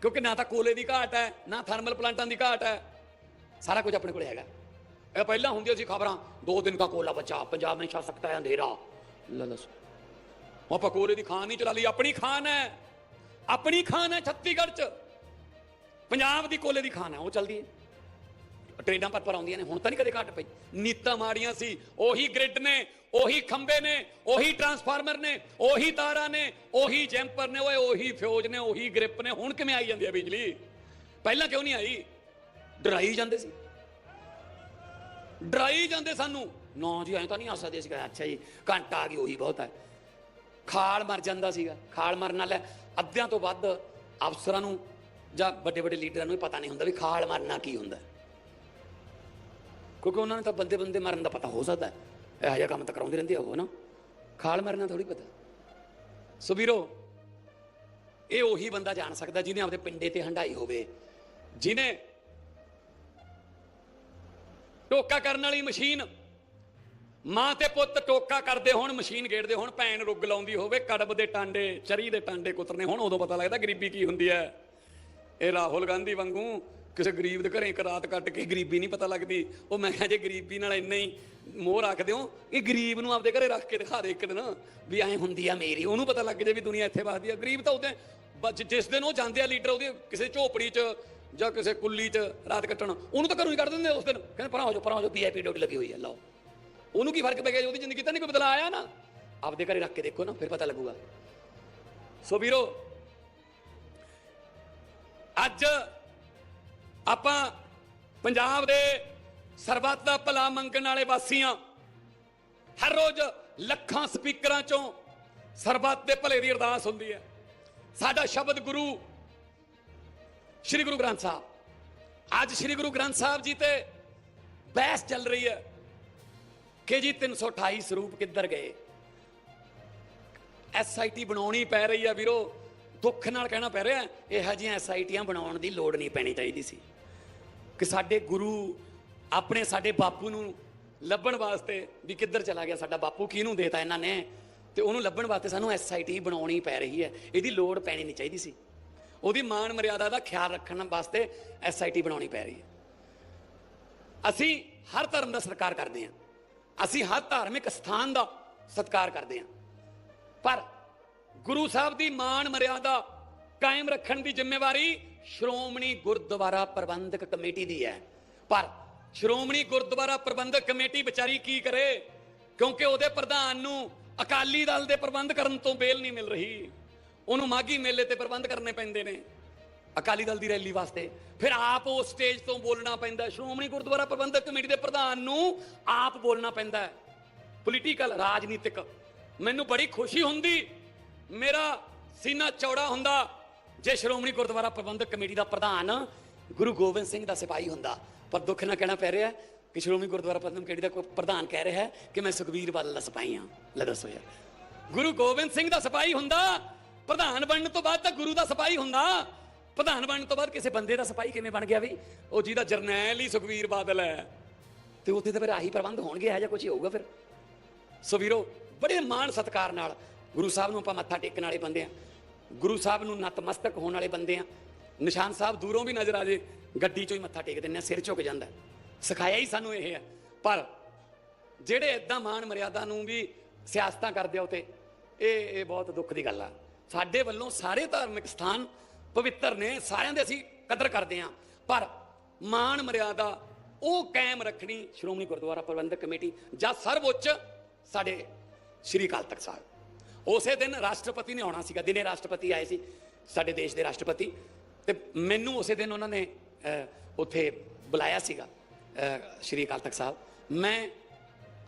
A: ਕਿਉਂਕਿ ਨਾ ਤਾਂ ਕੋਲੇ ਦੀ ਘਾਟ ਹੈ, ਨਾ ਥਰਮਲ ਪਲਾਂਟਾਂ ਦੀ ਘਾਟ ਹੈ। ਸਾਰਾ ਕੁਝ ਆਪਣੇ ਕੋਲ ਹੈਗਾ। ਇਹ ਪਹਿਲਾਂ ਹੁੰਦੀਆਂ ਸੀ ਖਬਰਾਂ, ਦੋ ਦਿਨ ਦਾ ਕੋਲਾ ਬਚਾ, ਪੰਜਾਬ ਨਹੀਂ ਛਾ ਸਕਦਾ ਹੈ ਅੰਧੇਰਾ। ਲਲਸ ਉਹ ਆਪਾਂ ਕੋਲੇ ਦੀ ਖਾਨ ਨਹੀਂ ਚਲਾ ਲਈ, ਆਪਣੀ ਖਾਨ ਹੈ। ਆਪਣੀ ਖਾਨ ਹੈ ਛੱਤੀਗੜ੍ਹ ਚ। ਪੰਜਾਬ ਦੀ ਕੋਲੇ ਦੀ ਖਾਨ ਹੈ, ਉਹ ਚੱਲਦੀ ਹੈ। ਟ੍ਰੇਨਾਂ ਪਰ ਪਰ ਆਉਂਦੀਆਂ ਨੇ, ਹੁਣ ਤਾਂ ਨਹੀਂ ਕਦੇ ਘੱਟ ਪਈ। ਨੀਤਾਂ ਮਾੜੀਆਂ ਸੀ, ਉਹੀ ਗ੍ਰਿਡ ਨੇ, ਉਹੀ ਖੰਬੇ ਨੇ, ਉਹੀ ਟਰਾਂਸਫਾਰਮਰ ਨੇ, ਉਹੀ ਤਾਰਾਂ ਨੇ, ਉਹੀ ਜੈਂਪਰ ਨੇ, ਓਏ, ਉਹੀ ਫਿਊਜ਼ ਨੇ, ਉਹੀ ਗ੍ਰਿਪ ਨੇ, ਹੁਣ ਕਿਵੇਂ ਆਈ ਜਾਂਦੀ ਹੈ ਬਿਜਲੀ? ਪਹਿਲਾਂ ਕਿਉਂ ਨਹੀਂ ਆਈ? ਡਰਾਈ ਜਾਂਦੇ ਸੀ। ਡਰਾਈ ਜਾਂਦੇ ਸਾਨੂੰ। ਨਾ ਜੀ, ਐਂ ਤਾਂ ਨਹੀਂ ਆ ਸਕਦੇ ਸੀ ਅੱਛਾ ਜੀ, ਘੰਟਾ ਆ ਗਈ, ਉਹੀ ਬਹੁਤ ਹੈ ਖਾਲ ਮਰ ਜਾਂਦਾ ਸੀਗਾ, ਖਾਲ ਮਰਨ ਨਾਲ ਅੱਧਿਆਂ ਤੋਂ ਵੱਧ ਅਫਸਰਾਂ ਨੂੰ ਜਾਂ ਵੱਡੇ ਵੱਡੇ ਲੀਡਰਾਂ ਨੂੰ ਪਤਾ ਨਹੀਂ ਹੁੰਦਾ ਵੀ ਖਾਲ ਮਰਨਾ ਕੀ ਹੁੰਦਾ। ਕਿਉਂਕਿ ਉਹਨਾਂ ਨੂੰ ਤਾਂ ਬੰਦੇ ਬੰਦੇ ਮਰਨ ਦਾ ਪਤਾ ਹੋ ਸਕਦਾ ਹੈ। ਇਹੋ ਜਿਹਾ ਕੰਮ ਤਾਂ ਕਰਾਉਂਦੇ ਰਹਿੰਦੇ ਆ ਉਹ, ਨਾ। ਖਾਲ ਮਰਨਾ ਥੋੜੀ ਪਤਾ। ਸੋ ਵੀਰੋ, ਇਹ ਉਹੀ ਬੰਦਾ ਜਾਣ ਸਕਦਾ ਜਿਹਨੇ ਆਪਣੇ ਪਿੰਡੇ ਤੇ ਹੰਡਾਈ ਹੋਵੇ, ਜਿਹਨੇ ਟੋਕਾ ਕਰਨ ਵਾਲੀ ਮਸ਼ੀਨ, ਮਾਂ ਤੇ ਪੁੱਤ ਟੋਕਾ ਕਰਦੇ ਹੋਣ, ਮਸ਼ੀਨ ਗੇੜਦੇ ਹੋਣ, ਭੈਣ ਰੁੱਗ ਲਾਉਂਦੀ ਹੋਵੇ, ਕੜਬ ਦੇ ਟਾਂਡੇ, ਚਰੀ ਦੇ ਟਾਂਡੇ ਕੁਤਰਨੇ ਹੁਣ, ਉਦੋਂ ਪਤਾ ਲੱਗਦਾ ਗਰੀਬੀ ਕੀ ਹੁੰਦੀ ਹੈ। ਇਹ ਰਾਹੁਲ ਗਾਂਧੀ ਵਾਂਗੂ ਕਿਸੇ ਗਰੀਬ ਦੇ ਘਰੇ ਇੱਕ ਰਾਤ ਕੱਟ ਕੇ ਗਰੀਬੀ ਨਹੀਂ ਪਤਾ ਲੱਗਦੀ। ਉਹ ਮੈਂ ਕਿਹਾ, ਜੇ ਗਰੀਬੀ ਨਾਲ ਇੰਨਾ ਹੀ ਮੋਹ ਰੱਖਦੇ ਹੋ, ਇਹ ਗਰੀਬ ਨੂੰ ਆਪਦੇ ਘਰੇ ਰੱਖ ਕੇ ਦਿਖਾ ਦੇ ਇੱਕ ਦਿਨ ਵੀ ਐਂ ਹੁੰਦੀ ਆ ਮੇਰੀ। ਉਹਨੂੰ ਪਤਾ ਲੱਗ ਜੇ ਵੀ ਦੁਨੀਆ ਇੱਥੇ ਵਸਦੀ ਆ। ਗਰੀਬ ਤਾਂ ਉਹਦੇ ਜਿਸ ਦਿਨ ਉਹ ਜਾਂਦੇ ਆ ਲੀਡਰ, ਉਹਦੇ ਕਿਸੇ ਝੋਪੜੀ 'ਚ ਜਾਂ ਕਿਸੇ ਕੁੱਲੀ 'ਚ ਰਾਤ ਕੱਟਣ, ਉਹਨੂੰ ਤਾਂ ਘਰੋਂ ਹੀ ਕੱਢ ਦਿੰਦੇ ਉਸ ਦਿਨ। ਕਹਿੰਦੇ ਪਰਾਂ ਹੋ ਜਾਓ ਪਰਾਂ ਹੋ ਜਾਓ ਵੀਆਈਪੀ ਡਿਊਟੀ ਲੱਗੀ ਹੋਈ ਹੈ ਲਓ। ਉਹਨੂੰ ਕੀ ਫ਼ਰਕ ਪੈ ਗਿਆ ਜੀ? ਉਹਦੀ ਜ਼ਿੰਦਗੀ ਤਾਂ ਨਹੀਂ ਕੋਈ ਬਦਲਾ ਆਇਆ ਨਾ? ਆਪਦੇ ਘਰੇ ਰੱਖ ਕੇ ਦੇਖੋ ਨਾ, ਫਿਰ ਪਤਾ ਲੱਗੂਗਾ। ਸੋ ਵੀਰੋ, ਅੱਜ ਆਪਾਂ ਪੰਜਾਬ ਦੇ ਸਰਬੱਤ ਦਾ ਭਲਾ ਮੰਗਣ ਵਾਲੇ ਵਾਸੀਆਂ, ਹਰ ਰੋਜ਼ ਲੱਖਾਂ ਸਪੀਕਰਾਂ ਚੋਂ ਸਰਬੱਤ ਦੇ ਭਲੇ ਦੀ ਅਰਦਾਸ ਹੁੰਦੀ ਹੈ। ਸਾਡਾ ਸ਼ਬਦ ਗੁਰੂ, ਸ੍ਰੀ ਗੁਰੂ ਗ੍ਰੰਥ ਸਾਹਿਬ। ਅੱਜ ਸ੍ਰੀ ਗੁਰੂ ਗ੍ਰੰਥ ਸਾਹਿਬ ਜੀ ਤੇ ਬਹਿਸ ਚੱਲ ਰਹੀ ਹੈ ਕਿ ਜੀ 328 ਸਰੂਪ ਕਿੱਧਰ ਗਏ? ਐਸਆਈਟੀ ਬਣਾਉਣੀ ਪੈ ਰਹੀ ਆ ਵੀਰੋ। ਦੁੱਖ ਨਾਲ ਕਹਿਣਾ ਪੈ ਰਿਹਾ, ਇਹੋ ਜਿਹੀਆਂ ਐਸਆਈਟੀਆਂ ਬਣਾਉਣ ਦੀ ਲੋੜ ਨਹੀਂ ਪੈਣੀ ਚਾਹੀਦੀ ਸੀ। ਕਿ ਸਾਡੇ ਗੁਰੂ ਆਪਣੇ ਸਾਡੇ ਬਾਪੂ ਨੂੰ ਲੱਭਣ ਵਾਸਤੇ ਵੀ ਕਿੱਧਰ ਚਲਾ ਗਿਆ ਸਾਡਾ ਬਾਪੂ, ਕਿਹਨੂੰ ਦੇਤਾ ਇਹਨਾਂ ਨੇ? ਤੇ ਉਹਨੂੰ ਲੱਭਣ ਵਾਸਤੇ ਸਾਨੂੰ ਐਸਆਈਟੀ ਬਣਾਉਣੀ ਪੈ ਰਹੀ ਹੈ। ਇਹਦੀ ਲੋੜ ਪੈਣੀ ਨਹੀਂ ਚਾਹੀਦੀ ਸੀ। ਉਹਦੀ ਮਾਣ ਮਰਿਆਦਾ ਦਾ ਖਿਆਲ ਰੱਖਣ ਵਾਸਤੇ ਐਸਆਈਟੀ ਬਣਾਉਣੀ ਪੈ ਰਹੀ ਹੈ। ਅਸੀਂ ਹਰ ਧਰਮ ਦਾ ਸਤਿਕਾਰ ਕਰਦੇ ਹਾਂ। ਅਸੀਂ ਹਰ ਧਾਰਮਿਕ ਸਥਾਨ ਦਾ ਸਤਿਕਾਰ ਕਰਦੇ ਹਾਂ। ਪਰ ਗੁਰੂ ਸਾਹਿਬ ਦੀ ਮਾਣ ਮਰਿਆਦਾ ਕਾਇਮ ਰੱਖਣ ਦੀ ਜ਼ਿੰਮੇਵਾਰੀ ਸ਼੍ਰੋਮਣੀ ਗੁਰਦੁਆਰਾ ਪ੍ਰਬੰਧਕ ਕਮੇਟੀ ਦੀ ਹੈ। ਪਰ ਸ਼੍ਰੋਮਣੀ ਗੁਰਦੁਆਰਾ ਪ੍ਰਬੰਧਕ ਕਮੇਟੀ ਵਿਚਾਰੀ ਕੀ ਕਰੇ? ਕਿਉਂਕਿ ਉਹਦੇ ਪ੍ਰਧਾਨ ਨੂੰ ਅਕਾਲੀ ਦਲ ਦੇ ਪ੍ਰਬੰਧ ਕਰਨ ਤੋਂ ਬੇਲ ਨਹੀਂ ਮਿਲ ਰਹੀ। ਉਹਨੂੰ ਮਾਗੀ ਮੇਲੇ ਤੇ ਪ੍ਰਬੰਧ ਕਰਨੇ ਪੈਂਦੇ ਨੇ ਅਕਾਲੀ ਦਲ ਦੀ ਰੈਲੀ ਵਾਸਤੇ। ਫਿਰ ਆਪ ਉਸ ਸਟੇਜ ਤੋਂ ਬੋਲਣਾ ਪੈਂਦਾ ਸ਼੍ਰੋਮਣੀ ਗੁਰਦੁਆਰਾ ਪ੍ਰਬੰਧਕ ਕਮੇਟੀ ਦੇ ਪ੍ਰਧਾਨ ਨੂੰ ਆਪ ਬੋਲਣਾ ਪੈਂਦਾ ਪੋਲੀਟੀਕਲ ਰਾਜਨੀਤਿਕ। ਮੈਨੂੰ ਬੜੀ ਖੁਸ਼ੀ ਹੁੰਦੀ। ਮੇਰਾ ਸੀਨਾ ਚੌੜਾ ਹੁੰਦਾ। ਜੇ ਸ਼੍ਰੋਮਣੀ ਗੁਰਦੁਆਰਾ ਪ੍ਰਬੰਧਕ ਕਮੇਟੀ ਦਾ ਪ੍ਰਧਾਨ ਗੁਰੂ ਗੋਬਿੰਦ ਸਿੰਘ ਦਾ ਸਿਪਾਹੀ ਹੁੰਦਾ, ਪਰ ਦੁੱਖ ਨਾਲ ਕਹਿਣਾ ਪੈ ਰਿਹਾ ਕਿ ਸ਼੍ਰੋਮਣੀ ਗੁਰਦੁਆਰਾ ਪ੍ਰਬੰਧਕ ਕਮੇਟੀ ਦਾ ਕੋਈ ਪ੍ਰਧਾਨ ਕਹਿ ਰਿਹਾ ਕਿ ਮੈਂ ਸੁਖਬੀਰ ਬਾਦਲ ਦਾ ਸਿਪਾਹੀ ਹਾਂ। ਲੈ ਦੱਸੋ ਯਾਰ। ਗੁਰੂ ਗੋਬਿੰਦ ਸਿੰਘ ਦਾ ਸਿਪਾਹੀ ਹੁੰਦਾ, ਪ੍ਰਧਾਨ ਬਣਨ ਤੋਂ ਬਾਅਦ ਤਾਂ ਗੁਰੂ ਦਾ ਸਿਪਾਹੀ ਹੁੰਦਾ। ਪ੍ਰਧਾਨ ਬਣਨ ਤੋਂ ਬਾਅਦ ਕਿਸੇ ਬੰਦੇ ਦਾ ਸਿਪਾਹੀ ਕਿਵੇਂ ਬਣ ਗਿਆ ਵੀ? ਉਹ ਜਿਹਦਾ ਜਰਨੈਲ ਹੀ ਸੁਖਬੀਰ ਬਾਦਲ ਹੈ। ਤੇ ਉੱਥੇ ਤਾਂ ਫਿਰ ਆਹੀ ਪ੍ਰਬੰਧ ਹੋਣਗੇ, ਇਹ ਜਾਂ ਕੁਝ ਹੋਊਗਾ ਫਿਰ। ਸੋ ਵੀਰੋ, ਬੜੇ ਮਾਣ ਸਤਿਕਾਰ ਨਾਲ ਗੁਰੂ ਸਾਹਿਬ ਨੂੰ ਆਪਾਂ ਮੱਥਾ ਟੇਕਣ ਵਾਲੇ ਬੰਦੇ ਆ ਗੁਰੂ ਸਾਹਿਬ ਨੂੰ ਨਤਮਸਤਕ ਹੋਣ ਵਾਲੇ ਬੰਦੇ ਆ। ਨਿਸ਼ਾਨ ਸਾਹਿਬ ਦੂਰੋਂ ਵੀ ਨਜ਼ਰ ਆ ਜੇ, ਗੱਡੀ ਚੋਂ ਹੀ ਮੱਥਾ ਟੇਕ ਦਿੰਦੇ ਆ, ਸਿਰ ਝੁਕ ਜਾਂਦਾ। ਸਿਖਾਇਆ ਹੀ ਸਾਨੂੰ ਇਹ ਹੈ ਪਰ ਜਿਹੜੇ ਇਦਾਂ ਮਾਣ ਮਰਿਆਦਾ ਨੂੰ ਵੀ ਸਿਆਸਤਾਂ ਕਰਦੇ ਆ ਉਤੇ, ਇਹ ਇਹ ਬਹੁਤ ਦੁੱਖ ਦੀ ਗੱਲ ਆ। ਸਾਡੇ ਵੱਲੋਂ ਸਾਰੇ ਧਾਰਮਿਕ ਸਥਾਨ ਪਵਿੱਤਰ ਨੇ, ਸਾਰਿਆਂ ਦੇ ਅਸੀਂ ਕਦਰ ਕਰਦੇ ਆ। ਪਰ ਮਾਣ ਮਰਿਆਦਾ ਉਹ ਕਾਇਮ ਰੱਖਣੀ ਸ਼੍ਰੋਮਣੀ ਗੁਰਦੁਆਰਾ ਪ੍ਰਬੰਧਕ ਕਮੇਟੀ ਜਾਂ ਸਰਵਉੱਚ ਸਾਡੇ ਸ਼੍ਰੀ ਅਕਾਲ ਤਖਤ ਸਾਹਿਬ। ਉਸੇ ਦਿਨ ਰਾਸ਼ਟਰਪਤੀ ਨੇ ਆਉਣਾ ਸੀਗਾ, ਦਿਨੇ ਰਾਸ਼ਟਰਪਤੀ ਆਏ ਸੀ, ਸਾਡੇ ਦੇਸ਼ ਦੇ ਰਾਸ਼ਟਰਪਤੀ। ਤੇ ਮੈਨੂੰ ਉਸੇ ਦਿਨ ਉਹਨਾਂ ਨੇ ਉੱਥੇ ਬੁਲਾਇਆ ਸੀਗਾ ਸ਼੍ਰੀ ਅਕਾਲ ਤਖਤ ਸਾਹਿਬ। ਮੈਂ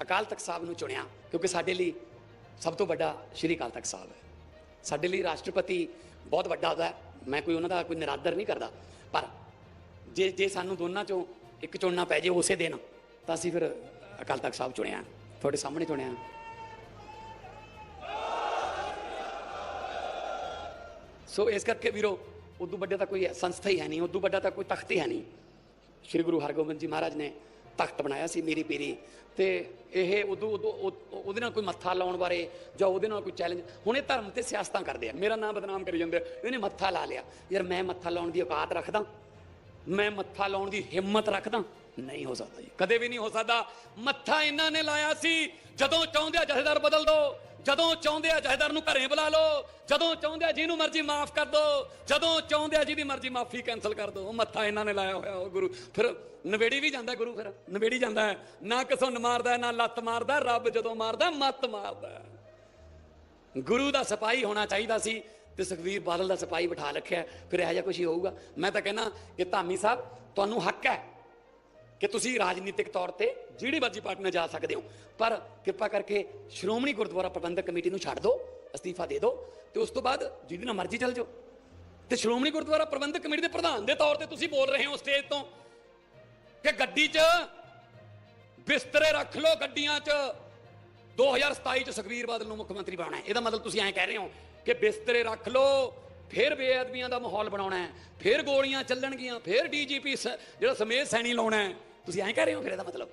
A: ਅਕਾਲ ਤਖਤ ਸਾਹਿਬ ਨੂੰ ਚੁਣਿਆ, ਕਿਉਂਕਿ ਸਾਡੇ ਲਈ ਸਭ ਤੋਂ ਵੱਡਾ ਸ਼੍ਰੀ ਅਕਾਲ ਤਖਤ ਸਾਹਿਬ ਹੈ। ਸਾਡੇ ਲਈ ਰਾਸ਼ਟਰਪਤੀ ਬਹੁਤ ਵੱਡਾ ਹੁੰਦਾ ਹੈ। ਮੈਂ ਕੋਈ ਉਹਨਾਂ ਦਾ ਕੋਈ ਨਿਰਾਦਰ ਨਹੀਂ ਕਰਦਾ। ਪਰ ਜੇ ਜੇ ਸਾਨੂੰ ਦੋਨਾਂ ਚੋਂ ਇੱਕ ਚੁਣਨਾ ਪੈ ਜੇ ਉਸੇ ਦਿਨ, ਤਾਂ ਅਸੀਂ ਫਿਰ ਅਕਾਲ ਤਖਤ ਸਾਹਿਬ ਚੁਣਿਆ। ਤੁਹਾਡੇ ਸਾਹਮਣੇ ਚੁਣਿਆ। ਸੋ ਇਸ ਕਰਕੇ ਵੀਰੋ, ਉਦੋਂ ਵੱਡਾ ਤਾਂ ਕੋਈ ਸੰਸਥਾ ਹੀ ਹੈ ਨਹੀਂ, ਉਦੋਂ ਵੱਡਾ ਤਾਂ ਕੋਈ ਤਖਤ ਹੀ ਹੈ ਨਹੀਂ। ਸ਼੍ਰੀ ਗੁਰੂ ਹਰਗੋਬਿੰਦ ਜੀ ਮਹਾਰਾਜ ਨੇ ਤਖਤ ਬਣਾਇਆ ਸੀ ਮੇਰੀ ਪੀਰੀ। ਤੇ ਇਹ ਉਦੋਂ ਉਦੋਂ ਉਹਦੇ ਨਾਲ ਕੋਈ ਮੱਥਾ ਲਾਉਣ ਬਾਰੇ ਜਾਂ ਉਹਦੇ ਨਾਲ ਕੋਈ ਚੈਲੰਜ ਹੁਣ ਇਹ ਧਰਮ ਤੇ ਸਿਆਸਤਾਂ ਕਰਦੇ ਆ। ਮੇਰਾ ਨਾਮ ਬਦਨਾਮ ਕਰੀ ਜਾਂਦੇ ਆ। ਇਹਨੇ ਮੱਥਾ ਲਾ ਲਿਆ। ਯਾਰ ਮੈਂ ਮੱਥਾ ਲਾਉਣ ਦੀ ਔਕਾਤ ਰੱਖਦਾ। ਮੈਂ ਮੱਥਾ ਲਾਉਣ ਦੀ ਹਿੰਮਤ ਰੱਖਦਾ। ਨਹੀਂ ਹੋ ਸਕਦਾ ਜੀ। ਕਦੇ ਵੀ ਨਹੀਂ ਹੋ ਸਕਦਾ। ਮੱਥਾ ਇਹਨਾਂ ਨੇ ਲਾਇਆ ਸੀ। ਜਦੋਂ ਚਾਹੁੰਦੇ ਆ ਜਥੇਦਾਰ ਬਦਲ ਦੋ। ਜਦੋਂ ਚਾਹੁੰਦੇ ਆ ਜਥੇਦਾਰ ਨੂੰ ਘਰੇ ਬੁਲਾ ਲਓ, ਜਦੋਂ ਚਾਹੁੰਦੇ ਆ ਜਿਹਨੂੰ ਮਰਜ਼ੀ ਮਾਫ ਕਰ ਦੋ, ਜਦੋਂ ਚਾਹੁੰਦੇ ਆ ਜਿਹਦੀ ਮਰਜ਼ੀ ਮਾਫੀ ਕੈਨਸਲ ਕਰ ਦੋ ਮੱਥਾ ਇਹਨਾਂ ਨੇ ਲਾਇਆ ਹੋਇਆ ਉਹ ਗੁਰੂ। ਫਿਰ ਨਵੇੜੀ ਵੀ ਜਾਂਦਾ ਗੁਰੂ ਫਿਰ, ਨਵੇੜੀ ਜਾਂਦਾ ਹੈ। ਨਾ ਕਿਸੋਂ ਮਾਰਦਾ ਨਾ ਲੱਤ ਮਾਰਦਾ, ਰੱਬ ਜਦੋਂ ਮਾਰਦਾ, ਮੱਤ ਮਾਰਦਾ ਗੁਰੂ ਦਾ ਸਿਪਾਹੀ ਹੋਣਾ ਚਾਹੀਦਾ ਸੀ ਤੇ ਸੁਖਵੀਰ ਬਾਦਲ ਦਾ ਸਿਪਾਹੀ ਬਿਠਾ ਰੱਖਿਆ ਫਿਰ ਇਹੋ ਜਿਹਾ ਕੁਝ ਹੀ ਹੋਊਗਾ। ਮੈਂ ਤਾਂ ਕਹਿੰਦਾ ਕਿ ਧਾਮੀ ਸਾਹਿਬ, ਤੁਹਾਨੂੰ ਹੱਕ ਹੈ। ਕਿ ਤੁਸੀਂ ਰਾਜਨੀਤਿਕ ਤੌਰ ਤੇ ਜਿਹੜੀ ਮਰਜ਼ੀ ਪਾਰਟੀ ਨਾਲ ਜਾ ਸਕਦੇ ਹੋ, ਪਰ ਕਿਰਪਾ ਕਰਕੇ ਸ਼੍ਰੋਮਣੀ ਗੁਰਦੁਆਰਾ ਪ੍ਰਬੰਧਕ ਕਮੇਟੀ ਨੂੰ ਛੱਡ ਦਿਓ ਅਸਤੀਫਾ ਦੇ ਦਿਓ ਤੇ ਉਸ ਤੋਂ ਬਾਅਦ ਜਿਹਦੇ ਨਾਲ ਮਰਜ਼ੀ ਚੱਲ ਜਾਓ। ਤੇ ਸ਼੍ਰੋਮਣੀ ਗੁਰਦੁਆਰਾ ਪ੍ਰਬੰਧਕ ਕਮੇਟੀ ਦੇ ਪ੍ਰਧਾਨ ਦੇ ਤੌਰ ਤੇ ਤੁਸੀਂ ਬੋਲ ਰਹੇ ਹੋ ਸਟੇਜ ਤੋਂ ਕਿ ਗੱਡੀ 'ਚ ਬਿਸਤਰੇ ਰੱਖ ਲਓ ਗੱਡੀਆਂ 'ਚ। 2027 'ਚ ਸੁਖਬੀਰ ਬਾਦਲ ਨੂੰ ਮੁੱਖ ਮੰਤਰੀ ਬਣਾਉਣਾ ਹੈ। ਇਹਦਾ ਮਤਲਬ ਤੁਸੀਂ ਐਂ ਕਹਿ ਰਹੇ ਹੋ ਕਿ ਬਿਸਤਰੇ ਰੱਖ ਲਓ ਫਿਰ ਬੇਅਦਬੀਆਂ ਦਾ ਮਾਹੌਲ ਬਣਾਉਣਾ ਹੈ, ਫਿਰ ਗੋਲੀਆਂ ਚੱਲਣਗੀਆਂ, ਫਿਰ ਡੀਜੀਪੀ ਜਿਹੜਾ ਸਮੇਤ ਸੈਣੀ ਲਾਉਣਾ ਹੈ, ਤੁਸੀਂ ਐਂ ਕਹਿ ਰਹੇ ਹੋ ਫਿਰ ਇਹਦਾ ਮਤਲਬ?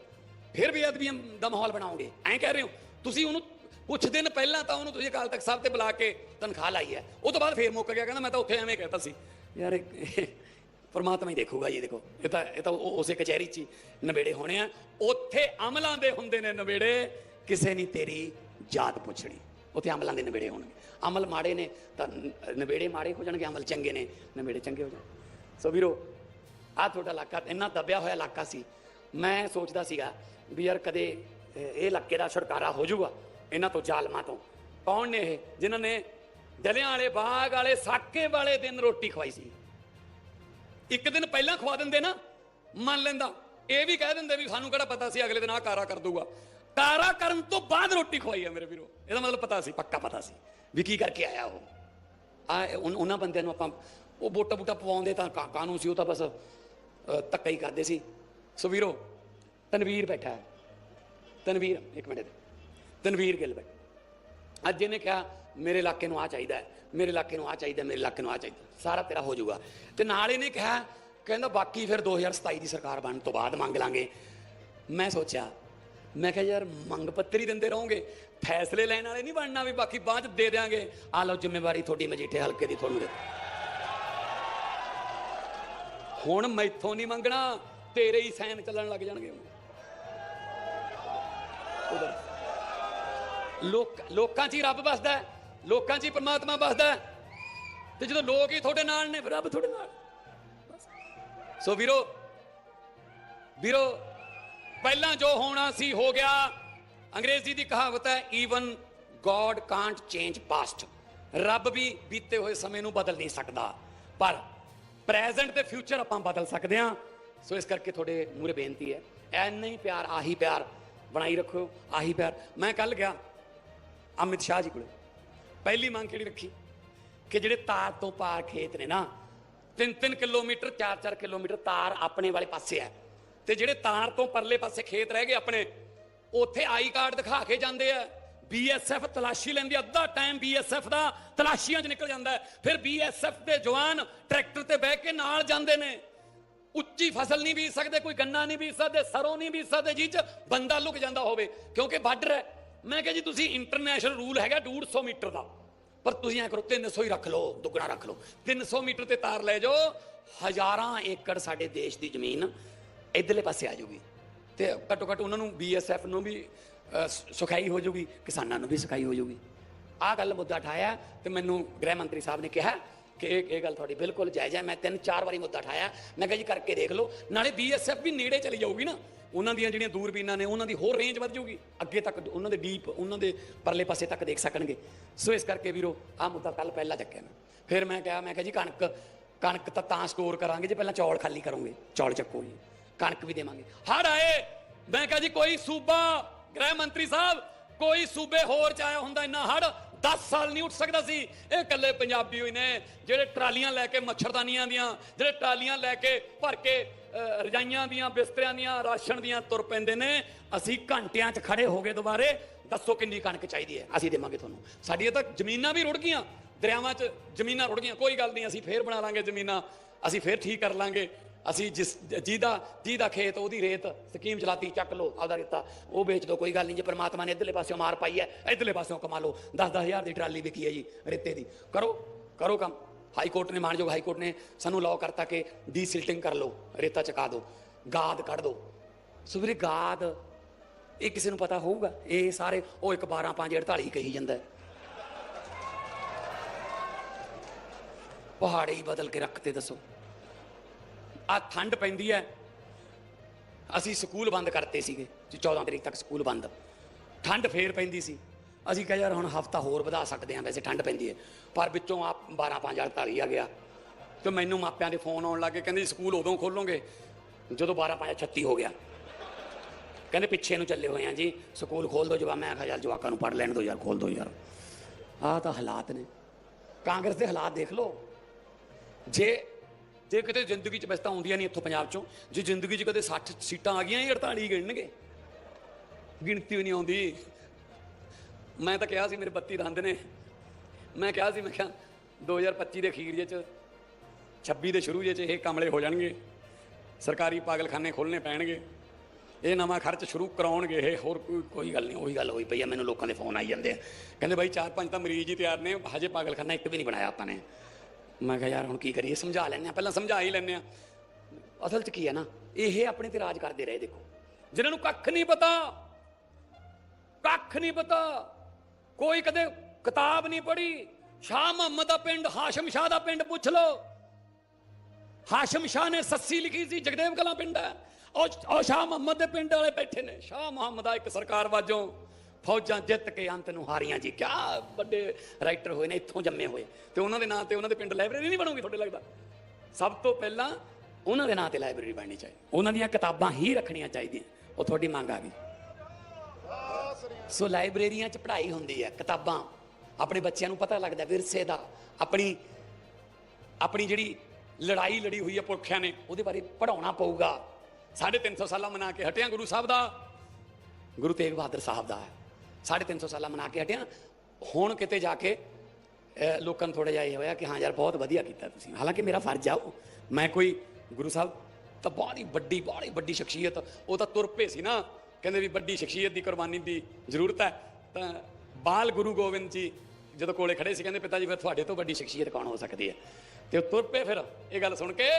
A: ਫਿਰ ਬੇਅਦਬੀਆਂ ਦਾ ਮਾਹੌਲ ਬਣਾਓਗੇ, ਐਂ ਕਹਿ ਰਹੇ ਹੋ? ਤੁਸੀਂ ਉਹਨੂੰ ਕੁਝ ਦਿਨ ਪਹਿਲਾਂ ਤਾਂ ਉਹਨੂੰ ਤੁਸੀਂ ਅਕਾਲ ਤਖਤ ਸਾਹਿਬ ਤੇ ਬੁਲਾ ਕੇ ਤਨਖਾਹ ਲਾਈ ਹੈ, ਉਹ ਤੋਂ ਬਾਅਦ ਫੇਰ ਮੁੱਕ ਗਿਆ, ਕਹਿੰਦਾ ਮੈਂ ਤਾਂ ਉੱਥੇ ਐਵੇਂ ਕਹਿਤਾ ਸੀ। ਯਾਰ ਪਰਮਾਤਮਾ ਹੀ ਦੇਖੂਗਾ ਜੀ, ਦੇਖੋ, ਇਹ ਤਾਂ ਇਹ ਤਾਂ ਉਹ- ਉਸੇ ਕਚਹਿਰੀ 'ਚ ਹੀ ਨਵੇੜੇ ਹੋਣੇ ਆ। ਉੱਥੇ ਅਮਲਾਂ ਦੇ ਹੁੰਦੇ ਨੇ ਨਵੇੜੇ, ਕਿਸੇ ਨਹੀਂ ਤੇਰੀ ਜਾਤ ਪੁੱਛਣੀ। ਉੱਥੇ ਅਮਲਾਂ ਦੇ ਨਵੇੜੇ ਹੋਣਗੇ। ਅਮਲ ਮਾੜੇ ਨੇ ਤਾਂ ਨ- ਨਵੇੜੇ ਮਾੜੇ ਹੋ ਜਾਣਗੇ ਅਮਲ ਚੰਗੇ ਨੇ, ਨਵੇੜੇ ਚੰਗੇ ਹੋ ਜਾਣ ਸੋ ਵੀਰੋ ਆ ਤੁਹਾਡਾ ਇਲਾਕਾ, ਇੰਨਾ ਦਬਿਆ ਹੋਇਆ ਇਲਾਕਾ ਸੀ। ਮੈਂ ਸੋਚਦਾ ਸੀਗਾ ਵੀ ਯਾਰ ਕਦੇ, ਇਹ ਇਲਾਕੇ ਦਾ ਛੁਟਕਾਰਾ ਹੋ ਜਾਊਗਾ ਇਹਨਾਂ ਤੋਂ ਜ਼ਾਲਮਾਂ ਤੋਂ। ਕੌਣ ਨੇ ਇਹ? ਜਿਨ੍ਹਾਂ ਨੇ ਦਲਿਆਂ ਵਾਲੇ, ਬਾਗ ਵਾਲੇ, ਸਾਕੇ ਵਾਲੇ ਦਿਨ ਰੋਟੀ ਖਵਾਈ ਸੀ। ਇੱਕ ਦਿਨ ਪਹਿਲਾਂ ਖਵਾ ਦਿੰਦੇ ਨਾ, ਮੰਨ ਲੈਂਦਾ। ਇਹ ਵੀ ਕਹਿ ਦਿੰਦੇ ਵੀ ਸਾਨੂੰ ਕਿਹੜਾ ਪਤਾ ਸੀ ਅਗਲੇ ਦਿਨ ਆ ਕਾਰਾ ਕਰ ਦੂਗਾ ਕਾਰਾ ਕਰਨ ਤੋਂ ਬਾਅਦ ਰੋਟੀ ਖਵਾਈ ਆ ਮੇਰੇ ਵੀਰੋ। ਇਹਦਾ ਮਤਲਬ ਪਤਾ ਸੀ ਪੱਕਾ ਪਤਾ ਸੀ ਵੀ ਕੀ ਕਰਕੇ ਆਇਆ ਉਹ। ਆ ਉਨ- ਉਹਨਾਂ ਬੰਦਿਆਂ ਨੂੰ ਆਪਾਂ ਉਹ ਵੋਟਾ ਬੂਟਾ ਪਵਾਉਂਦੇ ਤਾਂ ਕਾ- ਕਾਨੂੰਨ ਸੀ ਉਹ ਤਾਂ ਬਸ ਅ, ਧੱਕਾ ਹੀ ਕਰਦੇ ਸੀ। ਸੋ ਵੀਰੋ ਤਨਵੀਰ ਬੈਠਾ ਹੈ। ਤਨਵੀਰ ਇੱਕ ਮਿੰਟ। ਤਨਵੀਰ ਗਿੱਲ ਬਾਈ ਅੱਜ ਇਹਨੇ ਕਿਹਾ ਮੇਰੇ ਇਲਾਕੇ ਨੂੰ ਆ ਚਾਹੀਦਾ ਹੈ ਮੇਰੇ ਇਲਾਕੇ ਨੂੰ ਆ ਚਾਹੀਦਾ ਮੇਰੇ ਇਲਾਕੇ ਨੂੰ ਆ ਚਾਹੀਦਾ ਸਾਰਾ ਤੇਰਾ ਹੋ ਜਾਊਗਾ। ਤੇ ਨਾਲ ਇਹਨੇ ਕਿਹਾ ਕਹਿੰਦਾ ਬਾਕੀ ਫਿਰ 2027 ਦੀ ਸਰਕਾਰ ਬਣਨ ਤੋਂ ਬਾਅਦ ਮੰਗ ਲਾਂਗੇ। ਮੈਂ ਸੋਚਿਆ ਮੈਂ ਕਿਹਾ ਯਾਰ ਮੰਗ ਪੱਤਰ ਹੀ ਦਿੰਦੇ ਰਹੋਗੇ। ਫੈਸਲੇ ਲੈਣ ਵਾਲੇ ਨਹੀਂ ਬਣਨਾ ਵੀ ਬਾਕੀ ਬਾਅਦ ਦੇ ਦਿਆਂਗੇ। ਆ ਲਓ ਜ਼ਿੰਮੇਵਾਰੀ ਤੁਹਾਡੀ, ਮਜੀਠੇ ਹਲਕੇ ਦੀ ਤੁਹਾਨੂੰ ਦੇ ਹੁਣ ਮੈਥੋਂ ਨਹੀਂ ਮੰਗਣਾ, ਤੇਰੇ ਹੀ ਸੈਨ ਚੱਲਣ ਲੱਗ ਜਾਣਗੇ। ਉਧਰ। ਲੋਕ, ਲੋਕਾਂ 'ਚ ਹੀ ਰੱਬ ਵਸਦਾ ਹੈ। ਲੋਕਾਂ 'ਚ ਹੀ ਪਰਮਾਤਮਾ ਵਸਦਾ ਹੈ। ਤੇ ਜਦੋਂ ਲੋਕ ਹੀ ਤੁਹਾਡੇ ਨਾਲ ਨੇ, ਫਿਰ ਰੱਬ ਤੁਹਾਡੇ ਨਾਲ। ਸੋ ਵੀਰੋ ਵੀਰੋ ਪਹਿਲਾਂ ਜੋ ਹੋਣਾ ਸੀ ਹੋ ਗਿਆ। ਅੰਗਰੇਜ਼ੀ ਦੀ ਕਹਾਵਤ ਹੈ even God can't change past ਰੱਬ ਵੀ ਬੀਤੇ ਹੋਏ ਸਮੇਂ ਨੂੰ ਬਦਲ ਨਹੀਂ ਸਕਦਾ। ਪਰ ਪ੍ਰੈਜ਼ੈਂਟ ਤੇ ਫਿਊਚਰ ਆਪਾਂ ਬਦਲ ਸਕਦੇ ਹਾਂ। ਸੋ ਇਸ ਕਰਕੇ ਤੁਹਾਡੇ ਮੂਰੇ ਬੇਨਤੀ ਹੈ, ਐਨਾ ਹੀ ਪਿਆਰ, ਆਹੀ ਪਿਆਰ ਬਣਾਈ ਰੱਖੋ, ਆਹੀ ਪਿਆਰ। ਮੈਂ ਕੱਲ ਗਿਆ ਅਮਿਤ ਸ਼ਾਹ ਜੀ ਕੋਲੇ। ਪਹਿਲੀ ਮੰਗ ਕਿਹੜੀ ਰੱਖੀ? ਕਿ ਜਿਹੜੇ ਤਾਰ ਤੋਂ ਪਾਰ ਖੇਤ ਨੇ ਨਾ 3-3 ਕਿਲੋਮੀਟਰ 4-4 ਕਿਲੋਮੀਟਰ ਤਾਰ ਆਪਣੇ ਵਾਲੇ ਪਾਸੇ ਹੈ। ਤੇ ਜਿਹੜੇ ਤਾਰ ਤੋਂ ਪਰਲੇ ਪਾਸੇ ਖੇਤ ਰਹਿ ਗਏ ਆਪਣੇ, ਉੱਥੇ ਆਈ ਕਾਰਡ ਦਿਖਾ ਕੇ ਜਾਂਦੇ ਆ। ਬੀਐਸਐਫ ਤਲਾਸ਼ੀ ਲੈਂਦੀ ਅੱਧਾ ਟਾਈਮ ਬੀਐਸਐਫ ਦਾ ਤਲਾਸ਼ੀਆਂ 'ਚ ਨਿਕਲ ਜਾਂਦਾ ਹੈ। ਫਿਰ ਬੀਐਸਐਫ ਦੇ ਜਵਾਨ ਟਰੈਕਟਰ ਤੇ ਬਹਿ ਕੇ ਨਾਲ ਜਾਂਦੇ ਨੇ। ਉੱਚੀ ਫਸਲ ਨਹੀਂ ਬੀਜ ਸਕਦੇ, ਕੋਈ ਗੰਨਾ ਨਹੀਂ ਬੀਜ ਸਕਦੇ, ਸਰੋਂ ਨਹੀਂ ਬੀਜ ਸਕਦੇ ਜਿਹ 'ਚ ਬੰਦਾ ਲੁਕ ਜਾਂਦਾ ਹੋਵੇ, ਕਿਉਂਕਿ ਬਾਰਡਰ ਹੈ। ਮੈਂ ਕਿਹਾ ਜੀ, ਤੁਸੀਂ ਇੰਟਰਨੈਸ਼ਨਲ ਰੂਲ ਹੈਗਾ 150 ਮੀਟਰ ਦਾ। ਪਰ ਤੁਸੀਂ ਐ ਕਰੋ 300 ਹੀ ਰੱਖ ਲਓ, ਦੁੱਗਣਾ ਰੱਖ ਲਓ। 300 ਮੀਟਰ ਤੇ ਤਾਰ ਲੈ ਜਾਓ। ਹਜ਼ਾਰਾਂ ਏਕੜ ਸਾਡੇ ਦੇਸ਼ ਦੀ ਜ਼ਮੀਨ ਇਧਰਲੇ ਪਾਸੇ ਆ ਜਾਊਗੀ। ਤੇ ਘੱਟੋ ਘੱਟ ਉਹਨਾਂ ਨੂੰ ਬੀਐਸਐਫ ਨੂੰ ਵੀ ਅਹ, ਸ- ਸੁਖਾਈ ਹੋ ਜਾਊਗੀ ਕਿਸਾਨਾਂ ਨੂੰ ਵੀ ਸੁਖਾਈ ਹੋ ਜਾਊਗੀ। ਆਹ ਗੱਲ ਮੁੱਦਾ ਉਠਾਇਆ ਤੇ ਮੈਨੂੰ ਗ੍ਰਹਿ ਮੰਤਰੀ ਸਾਹਿਬ ਨੇ ਕਿਹਾ ਕਿ ਇਹ ਇਹ ਗੱਲ ਤੁਹਾਡੀ ਬਿਲਕੁਲ ਜਾਇਜ਼ ਹੈ। ਮੈਂ ਤਿੰਨ ਚਾਰ ਵਾਰੀ ਮੁੱਦਾ ਉਠਾਇਆ ਮੈਂ ਕਿਹਾ ਜੀ ਕਰਕੇ ਦੇਖ ਲਓ। ਨਾਲੇ ਬੀਐਸਐਫ ਵੀ ਨੇੜੇ ਚਲੀ ਜਾਊਗੀ ਨਾ। ਉਹਨਾਂ ਦੀਆਂ ਜਿਹੜੀਆਂ ਦੂਰਬੀਨਾਂ ਨੇ ਉਹਨਾਂ ਦੀ ਹੋਰ ਰੇਂਜ ਵੱਧ ਜਾਊਗੀ। ਅੱਗੇ ਤੱਕ ਉਹਨਾਂ ਦੇ ਡੀਪ ਉਹਨਾਂ ਦੇ ਪਰਲੇ ਪਾਸੇ ਤੱਕ ਦੇਖ ਸਕਣਗੇ। ਸੋ ਇਸ ਕਰਕੇ ਵੀਰੋ ਆਹ ਮੁੱਦਾ ਕੱਲ ਪਹਿਲਾਂ ਚੱਕਿਆ ਮੈਂ। ਫਿਰ ਮੈਂ ਕਿਹਾ ਮੈਂ ਕਿਹਾ ਜੀ ਕਣਕ ਕਣਕ ਤਾਂ ਤਾਂ ਸਟੋਰ ਕਰਾਂਗੇ ਜੇ ਪਹਿਲਾਂ ਚੌਲ ਖਾਲੀ ਕਰੋਗੇ। ਚੌਲ ਚੱਕੋ ਜੀ। ਕਣਕ ਵੀ ਦੇਵਾਂਗੇ। ਹੜ ਆਏ, ਮੈਂ ਕਿਹਾ ਜੀ ਕੋਈ ਸੂਬਾ, ਗ੍ਰਹਿ ਮੰਤਰੀ ਸਾਹਿਬ, ਕੋਈ ਸੂਬੇ ਹੋਰ ਚ ਆਇਆ ਹੁੰਦਾ ਇੰਨਾ ਹੜ 10 ਸਾਲ ਨਹੀਂ ਉੱਠ ਸਕਦਾ ਸੀ। ਇਹ ਇਕੱਲੇ ਪੰਜਾਬੀ ਹੋਈ ਨੇ, ਜਿਹੜੇ ਟਰਾਲੀਆਂ ਲੈ ਕੇ ਮੱਛਰਦਾਨੀਆਂ ਦੀਆਂ, ਜਿਹੜੇ ਟਰਾਲੀਆਂ ਲੈ ਕੇ ਭਰ ਕੇ ਰਜਾਈਆਂ ਦੀਆਂ, ਬਿਸਤਰਿਆਂ ਦੀਆਂ, ਰਾਸ਼ਨ ਦੀਆਂ ਤੁਰ ਪੈਂਦੇ ਨੇ। ਅਸੀਂ ਘੰਟਿਆਂ 'ਚ ਖੜੇ ਹੋ ਗਏ ਦੁਬਾਰੇ। ਦੱਸੋ ਕਿੰਨੀ ਕਣਕ ਚਾਹੀਦੀ ਹੈ? ਅਸੀਂ ਦੇਵਾਂਗੇ ਤੁਹਾਨੂੰ। ਸਾਡੀਆਂ ਤਾਂ ਜ਼ਮੀਨਾਂ ਵੀ ਰੁੜ ਗਈਆਂ। ਦਰਿਆਵਾਂ 'ਚ ਜ਼ਮੀਨਾਂ ਰੁੜ ਗਈਆਂ। ਕੋਈ ਗੱਲ ਨਹੀਂ, ਅਸੀਂ ਫੇਰ ਬਣਾ ਲਾਂਗੇ ਜ਼ਮੀਨਾਂ। ਅਸੀਂ ਫੇਰ ਠੀਕ ਕਰ ਲਾਂਗੇ। ਅਸੀਂ ਜਿਸ ਜਿਹਦਾ ਜਿਹਦਾ ਖੇਤ, ਉਹਦੀ ਰੇਤ ਸਕੀਮ ਚਲਾਤੀ, ਚੱਕ ਲਓ, ਆਪਦਾ ਰੇਤਾ। ਉਹ ਵੇਚ ਦੋ, ਕੋਈ ਗੱਲ ਨਹੀਂ, ਜੇ ਪ੍ਰਮਾਤਮਾ ਨੇ ਇਧਰਲੇ ਪਾਸਿਓਂ ਮਾਰ ਪਾਈ ਹੈ, ਇਧਰਲੇ ਪਾਸਿਓਂ ਕਮਾ ਲਓ। 10 ਹਜ਼ਾਰ ਦੀ ਟਰਾਲੀ ਵਿਕੀ ਹੈ ਜੀ, ਰੇਤੇ ਦੀ। ਕਰੋ ਕਰੋ ਕੰਮ। ਹਾਈ ਕੋਰਟ ਨੇ, ਮਾਨਯੋਗ ਹਾਈ ਕੋਰਟ ਨੇ ਸਾਨੂੰ ਲਾਅ ਕਰਤਾ ਕਿ ਡੀ ਸਿਲਟਿੰਗ ਕਰ ਲਓ, ਰੇਤਾ ਚਕਾ ਦਿਓ ਗਾਦ ਕੱਢ ਦਿਓ ਸੋ ਵੀਰੇ ਗਾਦ, ਇਹ ਕਿਸੇ ਨੂੰ ਪਤਾ ਹੋਊਗਾ? ਇਹ ਸਾਰੇ, ਉਹ ਇੱਕ 12 5 48 ਕਹੀ ਜਾਂਦਾ ਹੈ। ਪਹਾੜੇ ਹੀ ਬਦਲ ਕੇ ਰੱਖਤੇ ਦੱਸੋ। ਆ ਠੰਡ ਪੈਂਦੀ ਹੈ ਅਸੀਂ ਸਕੂਲ ਬੰਦ ਕਰਤੇ ਸੀਗੇ, ਜੀ 14 ਤਰੀਕ ਤੱਕ ਸਕੂਲ ਬੰਦ। ਠੰਡ ਫੇਰ ਪੈਂਦੀ ਸੀ। ਅਸੀਂ ਕਿਹਾ ਯਾਰ ਹੁਣ ਹਫਤਾ ਹੋਰ ਵਧਾ ਸਕਦੇ ਹਾਂ ਵੈਸੇ ਠੰਡ ਪੈਂਦੀ ਹੈ ਪਰ ਵਿੱਚੋਂ ਆ 12 5 48 ਆ ਗਿਆ। ਤੇ ਮੈਨੂੰ ਮਾਪਿਆਂ ਦੇ ਫੋਨ ਆਉਣ ਲੱਗੇ ਕਹਿੰਦੇ ਸਕੂਲ ਉਦੋਂ ਖੋਲੋਗੇ, ਜਦੋਂ 12 5 36 ਹੋ ਗਿਆ। ਕਹਿੰਦੇ ਪਿੱਛੇ ਨੂੰ ਚੱਲੇ ਹੋਏ ਆ ਜੀ, ਸਕੂਲ ਖੋਲ ਦੋ ਜਵਾ ਮੈਂ ਕਿਹਾ ਯਾਰ ਜਵਾਕਾਂ ਨੂੰ ਪੜ ਲੈਣ ਦੋ ਯਾਰ, ਖੋਲ ਦੋ ਯਾਰ। ਆਹ ਤਾਂ ਹਾਲਾਤ ਨੇ। ਕਾਂਗਰਸ ਦੇ ਹਾਲਾਤ ਦੇਖ ਲਓ। ਜੇ ਜੇ ਕਿਤੇ ਜ਼ਿੰਦਗੀ 'ਚ ਬਸਤਾ ਆਉਂਦੀਆਂ ਨਹੀਂ ਇੱਥੋਂ ਪੰਜਾਬ 'ਚੋਂ, ਜੇ ਜ਼ਿੰਦਗੀ 'ਚ ਕਦੇ 60 ਸੀਟਾਂ ਆ ਗਈਆਂ ਇਹ 48 ਗਿਣਨਗੇ? ਗਿਣਤੀ ਵੀ ਨਹੀਂ ਆਉਂਦੀ। ਮੈਂ ਤਾਂ ਕਿਹਾ ਸੀ ਮੇਰੇ 32 ਦੰਦ ਨੇ। ਮੈਂ ਕਿਹਾ ਸੀ, ਮੈਂ ਕਿਹਾ 2025 ਦੇ ਅਖੀਰ ਜੇ 'ਚ 26 ਦੇ ਸ਼ੁਰੂ ਜੇ 'ਚ ਇਹ ਕਮਲੇ ਹੋ ਜਾਣਗੇ। ਸਰਕਾਰੀ ਪਾਗਲਖਾਨੇ ਖੋਲਣੇ ਪੈਣਗੇ। ਇਹ ਨਵਾਂ ਖਰਚ ਸ਼ੁਰੂ ਕਰਾਉਣਗੇ। ਇਹ ਹੋਰ ਕੋਈ ਕੋਈ ਗੱਲ ਨਹੀਂ, ਉਹੀ ਗੱਲ ਹੋਈ ਪਈ ਆ। ਮੈਨੂੰ ਲੋਕਾਂ ਦੇ ਫੋਨ ਆਈ ਜਾਂਦੇ ਆ। ਕਹਿੰਦੇ ਬਾਈ ਚਾਰ ਪੰਜ ਤਾਂ ਮਰੀਜ਼ ਹੀ ਤਿਆਰ ਨੇ। ਹਜੇ ਪਾਗਲਖਾਨਾ ਇੱਕ ਵੀ ਨਹੀਂ ਬਣਾਇਆ ਆਪਾਂ ਨੇ। ਮੈਂ ਕਿਹਾ ਯਾਰ ਹੁਣ ਕੀ ਕਰੀਏ, ਸਮਝਾ ਲੈਂਦੇ ਆ ਪਹਿਲਾਂ ਸਮਝਾ ਹੀ ਲੈਂਦੇ ਆ ਅਸਲ 'ਚ ਕੀ ਹੈ ਨਾ, ਇਹ ਆਪਣੇ ਤੇ ਰਾਜ ਕਰਦੇ ਰਹੇ, ਦੇਖੋ। ਜਿਨ੍ਹਾਂ ਨੂੰ ਕੱਖ ਨਹੀਂ ਪਤਾ, ਕੱਖ ਨਹੀਂ ਪਤਾ, ਕੋਈ ਕਦੇ ਕਿਤਾਬ ਨਹੀਂ ਪੜ੍ਹੀ, ਸ਼ਾਹ ਮੁਹੰਮਦ ਦਾ ਪਿੰਡ, ਹਾਸ਼ਮ ਸ਼ਾਹ ਦਾ ਪਿੰਡ ਪੁੱਛ ਲਓ। ਹਾਸ਼ਮ ਸ਼ਾਹ ਨੇ ਸੱਸੀ ਲਿਖੀ ਸੀ, ਜਗਦੇਵ ਕਲਾਂ ਪਿੰਡ ਹੈ। ਉਹ ਸ਼ਾਹ ਮੁਹੰਮਦ ਦੇ ਪਿੰਡ ਵਾਲੇ ਬੈਠੇ ਨੇ। ਸ਼ਾਹ ਮੁਹੰਮਦ ਦਾ ਇੱਕ ਸਰਕਾਰ ਵਾਜੋਂ ਫੌਜਾਂ ਜਿੱਤ ਕੇ ਅੰਤ ਨੂੰ ਹਾਰੀਆਂ ਜੀ। ਕਿਆ ਵੱਡੇ ਰਾਈਟਰ ਹੋਏ ਨੇ, ਇੱਥੋਂ ਜੰਮੇ ਹੋਏ। ਤੇ ਉਹਨਾਂ ਦੇ ਨਾਂ ਤੇ ਉਹਨਾਂ ਦੇ ਪਿੰਡ ਲਾਇਬ੍ਰੇਰੀ ਨਹੀਂ ਬਣੂਗੀ ਤੁਹਾਡੇ ਲੱਗਦਾ? ਸਭ ਤੋਂ ਪਹਿਲਾਂ ਉਹਨਾਂ ਦੇ ਨਾਂ ਤੇ ਲਾਇਬ੍ਰੇਰੀ ਬਣਨੀ ਚਾਹੀਦੀ। ਉਹਨਾਂ ਦੀਆਂ ਕਿਤਾਬਾਂ ਹੀ ਰੱਖਣੀਆਂ ਚਾਹੀਦੀਆਂ। ਉਹ ਤੁਹਾਡੀ ਮੰਗ ਆ ਗਈ। ਸੋ ਲਾਇਬ੍ਰੇਰੀਆਂ 'ਚ ਪੜ੍ਹਾਈ ਹੁੰਦੀ ਹੈ, ਕਿਤਾਬਾਂ। ਆਪਣੇ ਬੱਚਿਆਂ ਨੂੰ ਪਤਾ ਲੱਗਦਾ, ਵਿਰਸੇ ਦਾ। ਆਪਣੀ ਆਪਣੀ ਜਿਹੜੀ ਲੜਾਈ ਲੜੀ ਹੋਈ ਹੈ ਪੁਰਖਿਆਂ ਨੇ, ਉਹਦੇ ਬਾਰੇ ਪੜਾਉਣਾ ਪਊਗਾ। 350 ਸਾਲਾਂ ਮਨਾ ਕੇ ਹਟਿਆ ਗੁਰੂ ਸਾਹਿਬ ਦਾ। ਗੁਰੂ ਤੇਗ ਬਹਾਦਰ ਸਾਹਿਬ ਦਾ ਹੈ। 350 ਸਾਲਾ ਮਨਾ ਕੇ ਹਟਿਆ। ਹੁਣ ਕਿਤੇ ਜਾ ਕੇ ਲੋਕਾਂ ਨੂੰ ਥੋੜਾ ਜਿਹਾ ਇਹ ਹੋਇਆ ਕਿ ਹਾਂ ਯਾਰ, ਬਹੁਤ ਵਧੀਆ ਕੀਤਾ ਤੁਸੀਂ। ਹਾਲਾਂਕਿ ਮੇਰਾ ਫਰਜ਼ ਆ, ਉਹ ਮੈਂ ਕੋਈ ਗੁਰੂ ਸਾਹਿਬ ਤਾਂ ਬਹੁਤ ਹੀ ਵੱਡੀ ਬਹੁਤ ਹੀ ਵੱਡੀ ਸ਼ਖਸੀਅਤ, ਉਹ ਤਾਂ ਤੁਰ ਪਏ ਸੀ ਨਾ। ਕਹਿੰਦੇ ਵੀ ਵੱਡੀ ਸ਼ਖਸੀਅਤ ਦੀ ਕੁਰਬਾਨੀ ਦੀ ਜ਼ਰੂਰਤ ਹੈ। ਤਾਂ ਬਾਲ ਗੁਰੂ ਗੋਬਿੰਦ ਜੀ ਜਦੋਂ ਕੋਲੇ ਖੜੇ ਸੀ, ਕਹਿੰਦੇ ਪਿਤਾ ਜੀ, ਫਿਰ ਤੁਹਾਡੇ ਤੋਂ ਵੱਡੀ ਸ਼ਖਸੀਅਤ ਕੌਣ ਹੋ ਸਕਦੀ ਹੈ? ਤੇ ਉਹ ਤੁਰ ਪਏ ਫਿਰ। ਇਹ ਗੱਲ ਸੁਣ ਕੇ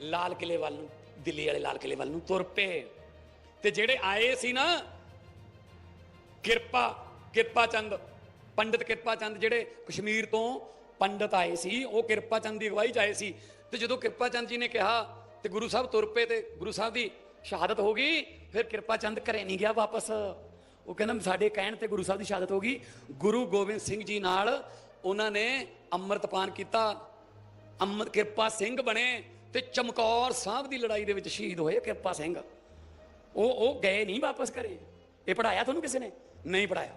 A: ਲਾਲ ਕਿਲੇ ਵੱਲ ਨੂੰ, ਦਿੱਲੀ ਵਾਲੇ ਲਾਲ ਕਿਲੇ ਵੱਲ ਨੂੰ ਤੁਰ ਪਏ। ਤੇ ਜਿਹੜੇ ਆਏ ਸੀ ਨਾ ਕਿਰਪਾ ਕਿਰਪਾ ਚੰਦ, ਪੰਡਿਤ ਕਿਰਪਾ ਚੰਦ ਜਿਹੜੇ ਕਸ਼ਮੀਰ ਤੋਂ ਪੰਡਿਤ ਆਏ ਸੀ, ਉਹ ਕਿਰਪਾ ਚੰਦ ਦੀ ਅਗਵਾਈ ਚ ਆਏ ਸੀ। ਤੇ ਜਦੋਂ ਕਿਰਪਾ ਚੰਦ ਜੀ ਨੇ ਕਿਹਾ, ਤੇ ਗੁਰੂ ਸਾਹਿਬ ਤੁਰ ਪਏ ਤੇ ਗੁਰੂ ਸਾਹਿਬ ਦੀ ਸ਼ਹਾਦਤ ਹੋ ਗਈ, ਫਿਰ ਕਿਰਪਾ ਚੰਦ ਘਰੇ ਨਹੀਂ ਗਿਆ ਵਾਪਸ। ਉਹ ਕਹਿੰਦਾ, ਸਾਡੇ ਕਹਿਣ ਤੇ ਗੁਰੂ ਸਾਹਿਬ ਦੀ ਸ਼ਹਾਦਤ ਹੋ ਗਈ। ਗੁਰੂ ਗੋਬਿੰਦ ਸਿੰਘ ਜੀ ਨਾਲ ਉਹਨਾਂ ਨੇ ਅੰਮ੍ਰਿਤਪਾਨ ਕੀਤਾ। ਅੰਮ੍ਰਿਤ, ਕਿਰਪਾ ਸਿੰਘ ਬਣੇ ਤੇ ਚਮਕੌਰ ਸਾਹਿਬ ਦੀ ਲੜਾਈ ਦੇ ਵਿੱਚ ਸ਼ਹੀਦ ਹੋਏ ਕਿਰਪਾ ਸਿੰਘ। ਉਹ ਉਹ ਗਏ ਨਹੀਂ ਵਾਪਸ ਘਰੇ। ਇਹ ਪੜਾਇਆ ਤੁਹਾਨੂੰ ਕਿਸੇ ਨੇ? ਨਹੀਂ ਪੜਾਇਆ।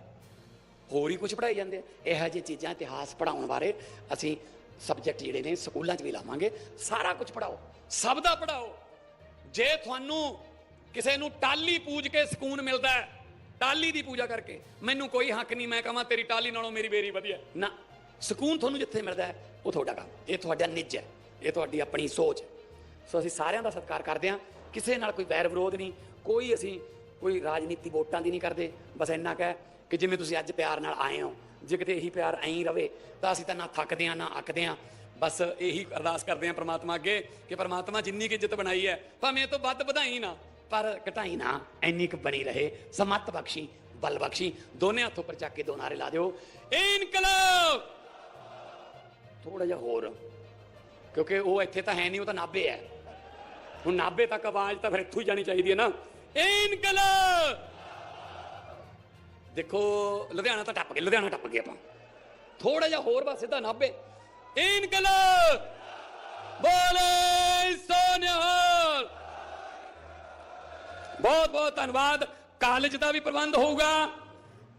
A: ਹੋਰ ਹੀ ਕੁਝ ਪੜਾਈ ਜਾਂਦੇ ਆ। ਇਹੋ ਜਿਹੀ ਚੀਜ਼ਾਂ ਇਤਿਹਾਸ ਪੜਾਉਣ ਬਾਰੇ ਅਸੀਂ ਸਬਜੈਕਟ ਜਿਹੜੇ ਨੇ ਸਕੂਲਾਂ 'ਚ ਵੀ ਲਾਵਾਂਗੇ। ਸਾਰਾ ਕੁਝ ਪੜਾਓ ਸਭ ਦਾ ਪੜਾਓ ਜੇ ਤੁਹਾਨੂੰ ਕਿਸੇ ਨੂੰ ਟਾਲੀ ਪੂਜ ਕੇ ਸਕੂਨ ਮਿਲਦਾ ਹੈ ਟਾਲੀ ਦੀ ਪੂਜਾ ਕਰਕੇ, ਮੈਨੂੰ ਕੋਈ ਹੱਕ ਨਹੀਂ, ਮੈਂ ਕਹਾਂ ਤੇਰੀ ਟਾਲੀ ਨਾਲੋਂ ਮੇਰੀ ਬੇਰੀ ਵਧੀਆ ਨਾ, ਸਕੂਨ ਤੁਹਾਨੂੰ ਜਿੱਥੇ ਮਿਲਦਾ ਹੈ, ਉਹ ਤੁਹਾਡਾ ਕੰਮ। ਇਹ ਤੁਹਾਡਾ ਨਿੱਜ ਹੈ। ਇਹ ਤੁਹਾਡੀ ਆਪਣੀ ਸੋਚ ਹੈ। ਸੋ ਅਸੀਂ ਸਾਰਿਆਂ ਦਾ ਸਤਿਕਾਰ ਕਰਦੇ ਹਾਂ। ਕਿਸੇ ਨਾਲ ਕੋਈ ਵੈਰ ਵਿਰੋਧ ਨਹੀਂ। ਕੋਈ ਅਸੀਂ ਕੋਈ ਰਾਜਨੀਤੀ ਵੋਟਾਂ ਦੀ ਨਹੀਂ ਕਰਦੇ। ਬਸ ਇੰਨਾ ਕਹਿ ਕਿ ਜਿਵੇਂ ਤੁਸੀਂ ਅੱਜ ਪਿਆਰ ਨਾਲ ਆਏ ਹੋ, ਜੇ ਕਿਤੇ ਇਹੀ ਪਿਆਰ ਐਂ ਰਵੇ, ਤਾਂ ਅਸੀਂ ਤਾਂ ਨਾ ਥੱਕਦੇ ਹਾਂ, ਨਾ ਅੱਕਦੇ ਹਾਂ। ਬਸ ਇਹੀ ਅਰਦਾਸ ਕਰਦੇ ਹਾਂ ਪ੍ਰਮਾਤਮਾ ਅੱਗੇ ਕਿ ਪ੍ਰਮਾਤਮਾ ਜਿੰਨੀ ਕੀ ਇੱਜ਼ਤ ਬਣਾਈ ਹੈ, ਭਾਵੇਂ ਇਹ ਤੋਂ ਵੱਧ ਵਧਾਈ ਨਾ, ਪਰ ਘਟਾਈ ਨਾ ਇੰਨੀ ਕੁ ਬਣੀ ਰਹੇ। ਸਮਤ ਬਖਸ਼ੀ, ਬਲ ਬਖਸ਼ੀ, ਦੋਨੇ ਹੱਥੋਂ ਪਰ ਚੱਕ ਕੇ ਦੋ ਨਾਰੇ ਲਾ ਦਿਓ। ਇਨਕਲਾਬ! ਥੋੜਾ ਜਿਹਾ ਹੋਰ, ਕਿਉਂਕਿ ਉਹ ਇੱਥੇ ਤਾਂ ਹੈ ਨਹੀਂ, ਉਹ ਤਾਂ ਨਾਭੇ ਹੈ। ਹੁਣ ਨਾਭੇ ਤੱਕ ਆਵਾਜ਼ ਤਾਂ ਫਿਰ ਇੱਥੋਂ ਹੀ ਜਾਣੀ ਚਾਹੀਦੀ ਹੈ ਨਾ। ਇਨਕਲਾਬ! ਦੇਖੋ ਲੁਧਿਆਣਾ ਤਾਂ ਟੱਪ ਗਏ ਲੁਧਿਆਣਾ ਟੱਪ ਗਏ ਆਪਾਂ। ਥੋੜਾ ਜਿਹਾ ਹੋਰ ਬਸ ਸਿੱਧਾ ਨਾਭੇ। ਇਨਕਲਾਬ! ਬੋਲੇ ਸੋਨਿਹਾਲ! ਬਹੁਤ ਬਹੁਤ ਧੰਨਵਾਦ। ਕਾਲਜ ਦਾ ਵੀ ਪ੍ਰਬੰਧ ਹੋਊਗਾ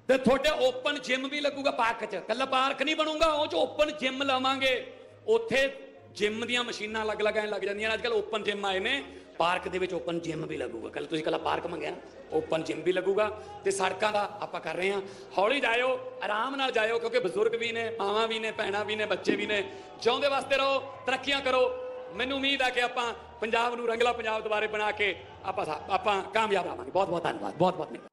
A: ਤੇ ਤੁਹਾਡੇ ਓਪਨ ਜਿਮ ਵੀ ਲੱਗੂਗਾ ਪਾਰਕ 'ਚ। ਕੱਲਾ ਪਾਰਕ ਨਹੀਂ ਬਣੂਗਾ ਉਹ 'ਚ ਓਪਨ ਜਿਮ ਲਾਵਾਂਗੇ। ਉੱਥੇ ਜਿਮ ਦੀਆਂ ਮਸ਼ੀਨਾਂ ਲੱਗ ਲੱਗ ਐਂ ਲੱਗ ਜਾਂਦੀਆਂ ਨੇ। ਅੱਜ ਕੱਲ ਓਪਨ ਜਿਮ ਆਏ ਨੇ। ਪਾਰਕ ਦੇ ਵਿੱਚ ਓਪਨ ਜਿਮ ਵੀ ਲੱਗੂਗਾ। ਕੱਲ ਤੁਸੀਂ ਕੱਲਾ ਪਾਰਕ ਮੰਗਿਆ ਨਾ ਓਪਨ ਜਿਮ ਵੀ ਲੱਗੂਗਾ ਤੇ ਸੜਕਾਂ ਦਾ ਆਪਾਂ ਕਰ ਰਹੇ ਹਾਂ। ਹੌਲੀ ਜਾਇਓ, ਆਰਾਮ ਨਾਲ ਜਾਇਓ, ਕਿਉਂਕਿ ਬਜ਼ੁਰਗ ਵੀ ਨੇ, ਮਾਵਾਂ ਵੀ ਨੇ, ਭੈਣਾਂ ਵੀ ਨੇ, ਬੱਚੇ ਵੀ ਨੇ ਚਾਹੁੰਦੇ ਵਾਸਤੇ ਰਹੋ, ਤਰੱਕੀਆਂ ਕਰੋ। ਮੈਨੂੰ ਉਮੀਦ ਆ ਕਿ ਆਪਾਂ ਪੰਜਾਬ ਨੂੰ ਰੰਗਲਾ ਪੰਜਾਬ ਦੁਬਾਰੇ ਬਣਾ ਕੇ ਆਪਾਂ ਸਾ- ਆਪਾਂ ਕਾਮਯਾਬ ਆਵਾਂਗੇ ਬਹੁਤ ਬਹੁਤ ਧੰਨਵਾਦ ਬਹੁਤ ਬਹੁਤ ਮਿਹਰਬਾਨੀ।